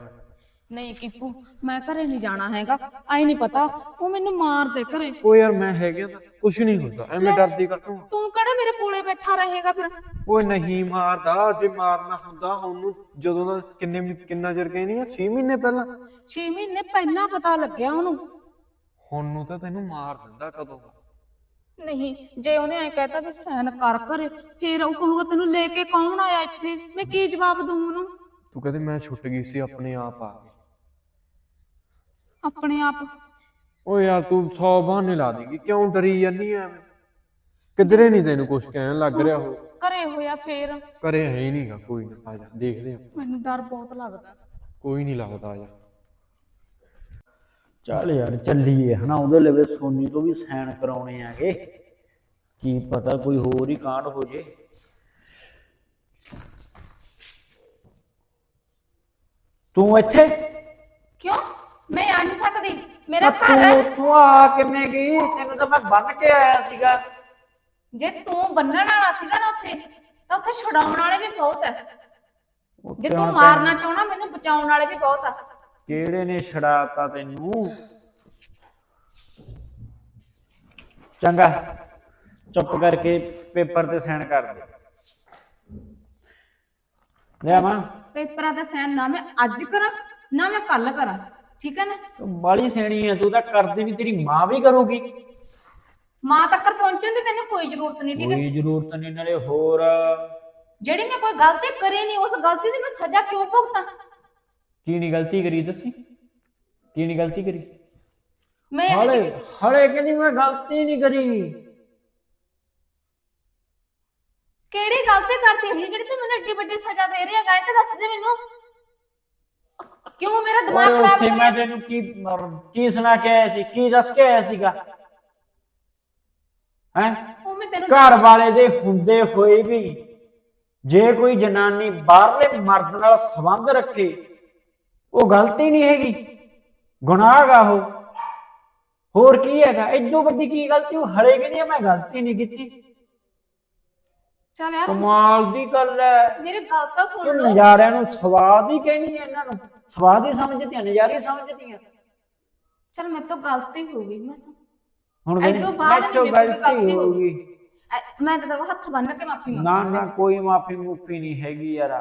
ਨਹੀਂ ਕਿਪੂ ਮੈਂ ਘਰੇ ਨਹੀਂ ਜਾਣਾ ਹੈਗਾ ਆਈ ਨਹੀਂ ਪਤਾ। ਉਹ ਮੈਨੂੰ ਮਾਰ ਦੇ ਘਰੇ। ਓ ਯਾਰ ਮੈਂ ਹੈਗਾ ਤਾਂ ਕੁਛ ਨਹੀਂ ਹੁੰਦਾ ਐਵੇਂ ਡਰਦੀ ਕਾਤੋਂ ਤੂੰ ਕਿਹੜਾ ਮੇਰੇ ਕੋਲੇ ਬੈਠਾ ਰਹੇਗਾ ਫਿਰ? ਓਏ ਨਹੀਂ ਮਾਰਦਾ ਜੇ ਮਾਰਨਾ ਹੁੰਦਾ ਉਹਨੂੰ ਜਦੋਂ ਦਾ ਕਿੰਨੇ ਕਿੰਨਾ ਚਿਰ ਗਏ ਨਹੀਂ 6 ਮਹੀਨੇ ਪਹਿਲਾਂ? 6 ਮਹੀਨੇ ਪਹਿਲਾਂ ਪਤਾ ਲੱਗਿਆ ਉਹਨੂੰ। ਹੁਣ ਨੂੰ ਤਾਂ ਤੈਨੂੰ ਮਾਰ ਦਿੰਦਾ ਕਦੋਂ ਨਹੀਂ ਜੇ ਉਹਨੇ ਐ ਕਹਿਤਾ ਵੀ ਸਾਈਨ ਕਰ ਘਰੇ ਫਿਰ ਉਹ ਕਹੂਗਾ ਤੈਨੂੰ ਲੈ ਕੇ ਕੌਣ ਆਇਆ ਇੱਥੇ? ਮੈਂ ਕੀ ਜਵਾਬ ਦਊਂ ਉਹਨੂੰ? ਤੂੰ ਕਹਿੰਦੇ ਮੈਂ ਛੁੱਟ ਗਈ ਸੀ ਆਪਣੇ ਆਪ ਆ ਗਈ। ਆਪਣੇ ਆਪ। ਓ ਯਾਰ ਤੂੰ 100 ਬਹਾਨੇ ਲਾ ਦੇਂਗੀ। ਕਿਉਂ ਡਰੀ ਜਾਂਦੀ ਐ ਐਵੇਂ? ਕਿਧਰੇ ਨਹੀਂ ਤੈਨੂੰ ਕੁਛ ਕਹਿਣ ਲੱਗ ਰਿਹਾ ਉਹ? ਘਰੇ ਹੋਇਆ ਫੇਰ। ਕਰੇ ਹੈ ਹੀ ਨਹੀਂਗਾ ਕੋਈ ਨਾ ਆ ਜਾ ਦੇਖਦੇ ਆ। ਮੈਨੂੰ ਡਰ ਬਹੁਤ ਲੱਗਦਾ। ਕੋਈ ਨਹੀਂ ਲੱਗਦਾ ਆ ਜਾ। ਚੱਲ ਯਾਰ ਚੱਲੀਏ। ਹਨਾ ਉਹਦੇ ਲਵੇ ਸੋਨੀ ਤੋਂ ਵੀ ਸਾਈਨ ਕਰਾਉਣੇ ਆਗੇ। ਕੀ ਪਤਾ ਕੋਈ ਹੋਰ ਹੀ ਕਾਂਡ ਹੋ ਜੇ। ਤੂੰ ਇੱਥੇ? ਕਿਉਂ? ਮੈਂ ਆ ਨਹੀਂ ਸਕਦੀ। ਮੇਰਾ ਘਰ ਹੈ ਤੂੰ ਤੂੰ ਆ ਕਿਵੇਂ ਗਈ? ਤੈਨੂੰ ਤਾਂ ਮੈਂ ਬੰਨ ਕੇ ਆਇਆ ਸੀਗਾ। ਜੇ ਤੂੰ ਬੰਨਣ ਵਾਲਾ ਸੀਗਾ ਨਾ ਉੱਥੇ ਤਾਂ ਉੱਥੇ ਛਡਾਉਣ ਵਾਲੇ ਵੀ ਬਹੁਤ ਹੈ ਜੇ ਤੂੰ ਮਾਰਨਾ ਚਾਹਣਾ ਮੈਨੂੰ ਬਚਾਉਣ ਵਾਲੇ ਵੀ ਬਹੁਤ ਆ। ਕਿਹੜੇ ਨੇ ਛੜਾਤਾ ਤੈਨੂੰ? ਚੰਗਾ। ਚੁੱਪ ਕਰਕੇ ਪੇਪਰ ਤੇ ਸਾਈਨ ਕਰ ਦੇ। ਲੈ ਮਾਂ ਪੇਪਰਾਂ ਤੇ ਸਾਈਨ ਨਾ ਮੈਂ ਅੱਜ ਕਰਾਂ ਨਾ ਮੈਂ ਕੱਲ ਕਰਾਂ। ਠੀਕ ਹੈ ਨਾ? ਤੂੰ ਬਾਲੀ ਸਿਆਣੀ ਹੈ ਤੂੰ ਤਾਂ ਕਰਦੀ ਵੀ ਤੇਰੀ ਮਾਂ ਵੀ ਕਰੂਗੀ। ਮਾਂ ਤੱਕ ਪਹੁੰਚਣ ਦੀ ਤੈਨੂੰ ਕੋਈ ਜ਼ਰੂਰਤ ਨਹੀਂ ਠੀਕ ਹੈ? ਕੋਈ ਜ਼ਰੂਰਤ ਨਹੀਂ ਨਾਲੇ ਹੋਰ। ਜਿਹੜੀ ਮੈਂ ਕੋਈ ਗਲਤੀ ਕਰੀ ਨਹੀਂ ਉਸ ਗਲਤੀ ਦੀ ਮੈਂ ਸਜ਼ਾ ਕਿਉਂ ਭੁਗਤਾਂ? ਕੀ ਨਹੀਂ ਗਲਤੀ ਕਰੀ ਦੱਸੀ? ਕੀ ਨਹੀਂ ਗਲਤੀ ਕਰੀ? ਮੈਂ ਇਹ ਹਲੇ ਜਿਹੀ- ਹਲੇ ਕਹਿੰਦੀ ਮੈਂ ਗਲਤੀ ਨਹੀਂ ਕਰੀ। ਕਿਹੜੀ ਗਲਤੀ ਕਰਤੀ ਹੋਈ ਜਿਹੜੀ ਤੂੰ ਮੈਨੂੰ ਏਡੀ ਵੱਡੀ ਸਜ਼ਾ ਦੇ ਰਹੀ ਹੈ? ਤੇ ਦੱਸ ਦੇ ਮੈਨੂੰ। ਕਿਉਂ ਮੇਰਾ ਦਿਮਾਗ ਓਏ ਖਰਾਬ ਉੱਥੇ ਮੈਂ ਕਰਿਆ ਤੈਨੂੰ ਕੀ ਮਰ- ਕੀ ਸੁਣਾ ਕੇ ਆਇਆ ਸੀ ਕੀ ਦੱਸ ਕੇ ਆਇਆ ਸੀਗਾ? ਹੈ? ਉਹ ਮੈਂ ਤੈਨੂੰ ਘਰ ਵਾਲੇ ਦੇ ਹੁੰਦੇ ਹੋਏ ਵੀ ਜੇ ਕੋਈ ਜਨਾਨੀ ਬਾਹਰਲੇ ਮਰਦ ਨਾਲ ਸੰਬੰਧ ਰੱਖੇ ਉਹ ਗਲਤੀ ਨਹੀਂ ਹੈਗੀ। ਗੁਨਾਹ ਗਾ ਉਹ। ਹੋਰ ਕੀ ਹੈਗਾ? ਇਦੋਂ ਵੱਡੀ ਕੀ ਗਲਤੀ? ਉਹ ਹਲੇ ਕਹਿੰਦੀ ਆ? ਮੈਂ ਗਲਤੀ ਨਹੀਂ ਕੀਤੀ। ਚੱਲ ਯਾਰ ਕਮਾਲ ਦੀ ਗੱਲ ਹੈ। ਮੇਰੀ ਗੱਲ ਤਾਂ ਤੂੰ ਸੁਣ ਲਓ। ਨਜ਼ਾਰਿਆਂ ਨੂੰ ਸਵਾਦ ਹੀ ਕਹਿਣੀ ਹੈ ਇਹਨਾਂ ਨੂੰ। ਸਵਾਦ ਹੀ ਸਮਝਦੀਆਂ ਨਜ਼ਾਰੇ ਸਮਝਦੀਆਂ। ਚੱਲ ਮੇਰੇ ਤੋਂ ਗਲਤੀ ਹੋ ਗਈ ਮੈਂ ਹੁਣ ਬਾਅਦ ਨਹੀਂ ਮੇਰੇ ਤੋਂ ਵੀ ਗਲਤੀ ਹੋ ਗਈ? ਐ- ਮੈਂ ਤਾਂ ਤੇਰੇ ਹੱਥ ਬੰਨ ਕੇ ਮਾਫੀ ਨਾ ਮੰਗਦਾ ਨਾ ਕੋਈ ਮਾਫੀ ਮੂਫੀ ਨਹੀਂ ਹੈਗੀ ਯਾਰ।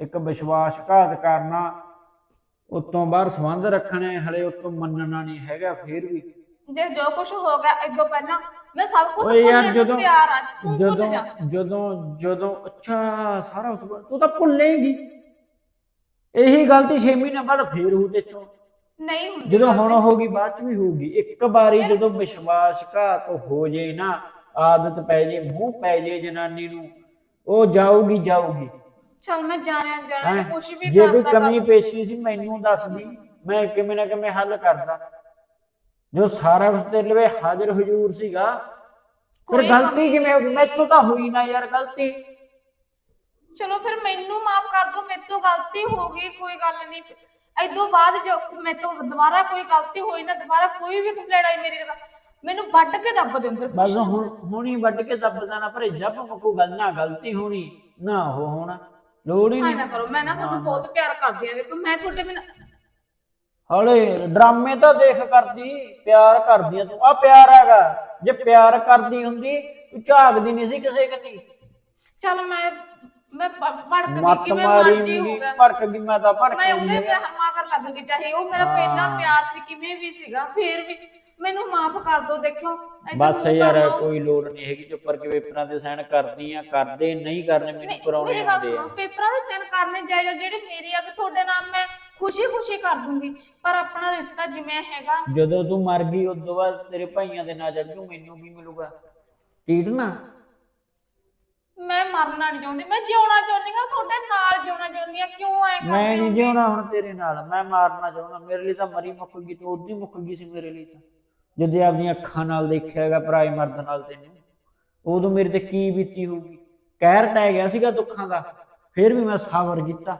ਇੱਕ ਵਿਸ਼ਵਾਸਘਾਤ ਕਰਨਾ ਉਤੋਂ ਬਾਹਰ ਸੰਬੰਧ ਰੱਖਣੇ ਹਲੇ ਉਤੋਂ ਮੰਨਣਾ ਨਹੀਂ ਹੈਗਾ ਫੇਰ ਵੀ। ਜੇ ਜੋ ਕੁਝ ਹੋ ਗਿਆ ਇਦੋਂ ਪਹਿਲਾਂ ਮੈਂ ਸਭ ਕੁਝ ਓਏ ਯਾਰ ਭੁੱਲਣ ਨੂੰ ਜਦੋਂ ਤਿਆਰ ਆ ਤੂੰ ਭੁੱਲ ਜਦੋਂ ਜਾ। ਜਦੋਂ ਜਦੋਂ ਅੱਛਾ ਸਾਰਾ ਉਸ ਬਾਅਦ- ਤੂੰ ਤਾਂ ਭੁੱਲੇਂਗੀ। ਇਹੀ ਗਲਤੀ 6 ਮਹੀਨੇ ਬਾਅਦ ਫੇਰ ਹੋਊ ਤੇਥੋਂ। ਨਹੀਂ ਹੁੰਦੀ ਜਦੋਂ। ਹੁਣ ਹੋਗੀ ਬਾਅਦ ਚ ਵੀ ਹੋਊਗੀ। ਇੱਕ ਵਾਰੀ ਜਦੋਂ ਵਿਸ਼ਵਾਸਘਾਤ ਹੋ ਜੇ ਨਾ ਆਦਤ ਪੈ ਜੇ ਮੂੰਹ ਪੈ ਜੇ ਜਨਾਨੀ ਨੂੰ ਉਹ ਜਾਊਗੀ ਜਾਊਗੀ। ਚੱਲ ਮੈਂ ਜਾਣਿਆ ਜਾਣਿਆ ਹੈਂ? ਕੁਝ ਵੀ ਜੇ ਕੋਈ ਕਰਦਾ। ਕਮੀ ਪੇਸ਼ੀ ਸੀ ਮੈਨੂੰ ਦੱਸਦੀ ਮੈਂ ਕਿਵੇਂ ਨਾ ਕਿਵੇਂ ਹੱਲ ਕਰਦਾ। ਜੋ ਸਾਰਾ ਕੁਝ ਤੇਰੇ ਲਵੇ ਹਾਜ਼ਰ ਹਜ਼ੂਰ ਸੀਗਾ। ਕੋਈ ਗਲਤੀ ਕਿਵੇਂ ਹੋ ਗਈ? ਮੈਥੋਂ ਤਾਂ ਹੋਈ ਨਾ ਯਾਰ ਗਲਤੀ। ਚਲੋ ਫਿਰ ਮੈਨੂੰ ਮਾਫ ਕਰ ਦਿਓ ਮੇਰੇ ਤੋਂ ਗਲਤੀ ਹੋ ਗਈ ਕੋਈ ਗੱਲ ਨਹੀਂ ਇਦੋਂ ਬਾਅਦ ਜੋ ਮੇਰੇ ਤੋਂ ਦੁਬਾਰਾ ਕੋਈ ਗਲਤੀ ਹੋਈ ਨਾ ਦੁਬਾਰਾ ਕੋਈ ਵੀ ਕੰਪਲੇਂਟ ਆਈ ਮੇਰੀ ਨਾਲ, ਮੈਨੂੰ ਵੱਢ ਕੇ ਦੱਬ ਦੇ ਅੰਦਰ ਬਸ ਹੁਣ ਹੁਣੀ ਵੱਢ ਕੇ ਦੱਬ ਜਾਣਾ ਪਰ ਜੱਬ ਮਕੂ ਗੱਲ ਨਾ ਗਲਤੀ ਹੋਣੀ ਨਾ ਉਹ ਹੋਣਾ ਲੋੜ ਹੀ ਨਹੀਂ ਨਾ। ਕਰੋ ਮੈਂ ਨਾ ਤੁਹਾਨੂੰ ਬਹੁਤ ਪਿਆਰ ਕਰਦੀ ਆ ਦੇਖੋ ਮੈਂ ਤੁਹਾਡੇ ਬਿਨਾਂ ਹਲੇ ਡਰਾਮੇ ਤਾਂ ਦੇਖ ਕਰਦੀ ਪਿਆਰ ਕਰਦੀ ਆ ਤੂੰ ਆ ਪਿਆਰ ਹੈਗਾ ਜੇ ਪਿਆਰ ਕਰਦੀ ਹੁੰਦੀ ਤੂੰ ਝਾਕਦੀ ਨਹੀਂ ਸੀ ਕਿਸੇ ਕੰਨੀ। ਚੱਲ ਮੈਂ ਮੈਂ ਪ- ਭੜਕ ਗਈ ਮੱਤ ਕਿਵੇਂ ਮਾਰੀ ਮਰਜ਼ੀ ਹੋ ਹੁੰਦੀ ਗਿਆ ਭੜਕ ਗਈ ਮੈਂ ਤਾਂ ਭੜਕ ਮੈਂ ਉਹਦੇ ਗਈ ਤੇ ਮਾਗਰ ਲੱਗ ਗਈ ਚਾਹੇ ਉਹ ਮੇਰਾ ਪਹਿਲਾ ਪਿਆਰ ਸੀ ਕਿਵੇਂ ਵੀ ਸੀਗਾ ਫੇਰ ਵੀ ਮੈਨੂੰ ਮਾਫ ਕਰ ਦਿਓ ਦੇਖੋ ਏਦਾਂ ਬਸ ਮੂੰਹ ਕਰ ਯਾਰ ਲਓ। ਕੋਈ ਲੋੜ ਨਹੀਂ ਹੈਗੀ ਚੁੱਪ ਕਰਕੇ ਪੇਪਰਾਂ ਤੇ ਸਾਈਨ ਕਰਦੀ ਆ ਕਰਦੇ ਨਹੀਂ ਕਰਨੇ ਮੈਨੂੰ ਨਹੀਂ, ਕਰਾਉਣੇ ਮੇਰੀ ਗੱਲ ਹੁੰਦੇ ਸੁਣੋ ਆ ਪੇਪਰਾਂ ਦੇ ਸਾਈਨ ਕਰਨੇ ਜਾਇਜ਼ ਜਿਹੜੇ ਮੇਰੀ ਆ ਕਿ ਤੁਹਾਡੇ ਨਾਮ ਮੈਂ ਖੁਸ਼ੀ ਖੁਸ਼ੀ ਕਰ ਦੂੰਗੀ। ਪਰ ਆਪਣਾ ਰਿਸ਼ਤਾ ਜਿਵੇਂ ਹੈਗਾ। ਜਦੋਂ ਤੂੰ ਮਰ ਗਈ ਉਸ ਤੋਂ ਬਾਅਦ ਤੇਰੇ ਭਾਈਆਂ ਦੇ ਨਾਂ ਚੜ ਜੂ ਮੈਨੂੰ ਕੀ ਮਿਲੂਗਾ? ਟੀਟ ਨਾ ਮੈਂ ਮਰਨਾ ਨਹੀਂ ਚਾਹੁੰਦੀ ਮੈਂ ਜਿਉਣਾ ਚਾਹੁੰਦੀ ਆ ਤੁਹਾਡੇ ਨਾਲ ਜਿਉਣਾ ਚਾਹੁੰਦੀ ਆ ਕਿਉਂ ਐ ਮੈਂ ਕਰਦੇ ਨਹੀਂ ਹੋ ਜਿਉਣਾ ਹੁਣ ਤੇਰੇ ਨਾਲ ਮੈਂ ਮਾਰਨਾ ਚਾਹੁੰਦਾ ਮੇਰੇ ਲਈ ਤਾਂ ਮਰੀ ਮੁੱਕ ਗਈ ਤੂੰ ਉਦੋਂ ਹੀ ਮੁੱਕ ਗਈ ਸੀ ਮੇਰੇ ਲਈ ਤਾਂ। ਜਦੋਂ ਆਪਣੀਆਂ ਅੱਖਾਂ ਨਾਲ ਦੇਖਿਆ ਹੈਗਾ ਪਰਾਏ ਮਰਦ ਨਾਲ ਤੈਨੂੰ ਉਦੋਂ ਮੇਰੇ ਤੇ ਕੀ ਬੀਤੀ ਹੋਊਗੀ? ਕਹਿਰ ਟਹਿ ਗਿਆ ਸੀਗਾ ਦੁੱਖਾਂ ਦਾ ਫਿਰ ਵੀ ਮੈਂ ਸਬਰ ਕੀਤਾ।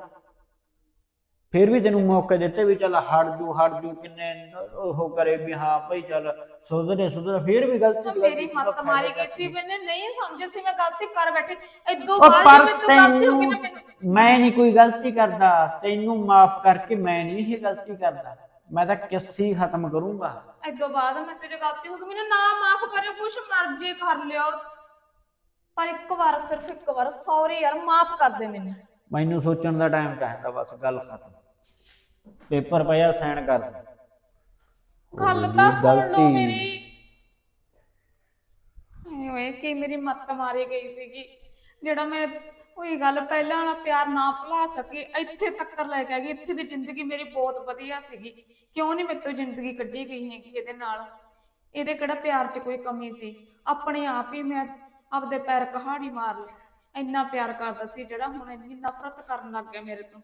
ਫਿਰ ਵੀ ਤੈਨੂੰ ਮੌਕੇ ਦਿੱਤੇ ਵੀ ਚੱਲ ਹਟ ਜੂ ਹਟ ਜੂ ਕਿੰਨੇ ਉਹ ਕਰੇ ਵੀ ਹਾਂ ਭਾਈ ਚੱਲ ਸੁਧਰੇ ਸੁਧਰੇ ਫਿਰ ਵੀ ਗਲਤੀ ਤਾਂ ਮੇਰੀ ਮੱਤ ਮਾਰੀ ਗਈ ਸੀ। ਮੈਨੇ ਨਹੀਂ ਸਮਝਿਆ ਸੀ ਮੈਂ ਗਲਤੀ ਕਰ ਬੈਠੀ। ਇਦੋਂ ਬਾਅਦ ਜੇ ਮੈਨੂੰ ਗਲਤੀ ਹੋ ਗਈ ਮੈਨੂੰ। ਮੈਂ ਨਹੀਂ ਕੋਈ ਗਲਤੀ ਕਰਦਾ ਤੈਨੂੰ ਮਾਫ ਕਰਕੇ ਮੈਂ ਨਹੀਂ ਇਹ ਗਲਤੀ ਕਰਦਾ। ਮੈਂ ਤਾਂ ਕਿੱਸੀ ਖਤਮ ਕਰੂੰਗਾ। ਇਦੋਂ ਬਾਅਦ ਮੈਂ ਤੇ ਜੋ ਗਲਤੀ ਹੋ ਗਈ ਮੈਨੂੰ ਨਾ ਮਾਫ ਕਰਿਓ ਕੁਛ ਮਰਜ਼ੀ ਕਰ ਲਿਓ। ਪਰ ਇੱਕ ਵਾਰ ਸਿਰਫ ਇੱਕ ਵਾਰ ਸੌਰੀ ਯਾਰ ਮਾਫ ਕਰ ਦੇ ਮੈਨੂੰ। ਮੈਨੂੰ ਸੋਚਣ ਦਾ ਟਾਈਮ ਚਾਹੀਦਾ ਬਸ ਗੱਲ ਖਤਮ। ਪੇਪਰ ਪਿਆ ਸਾਈਨ ਕਰ। ਦੇ। ਗੱਲ ਤਾਂ ਸੁਣ ਲਓ ਗਲਤੀ। ਮੇਰੀ। ਓਏ ਕੀ ਮੇਰੀ ਮੱਤ ਮਾਰੀ ਗਈ ਸੀਗੀ। ਜਿਹੜਾ ਮੈਂ ਕੋਈ ਗੱਲ ਪਹਿਲਾਂ ਵਾਲਾ ਪਿਆਰ ਨਾ ਭੁਲਾ ਸਕੀ ਇੱਥੇ ਤੱਕ ਲੈ ਕੇ ਆ ਗਈ। ਇੱਥੇ ਦੀ ਜ਼ਿੰਦਗੀ ਮੇਰੀ ਬਹੁਤ ਵਧੀਆ ਸੀਗੀ। ਕਿਉਂ ਨਹੀਂ ਮੇਰੇ ਤੋਂ ਜ਼ਿੰਦਗੀ ਕੱਢੀ ਗਈ ਹੈਗੀ ਇਹਦੇ ਨਾਲ? ਇਹਦੇ ਕਿਹੜਾ ਪਿਆਰ 'ਚ ਕੋਈ ਕਮੀ ਸੀ? ਆਪਣੇ ਆਪ ਹੀ ਮੈਂ ਆਪਦੇ ਪੈਰ ਕਹਾੜੀ ਮਾਰ ਲਏ ਇੰਨਾ ਪਿਆਰ ਕਰਦਾ ਸੀ ਜਿਹੜਾ ਹੁਣ ਇੰਨੀ ਨਫ਼ਰਤ ਕਰਨ ਲੱਗ ਗਿਆ ਮੇਰੇ ਤੋਂ।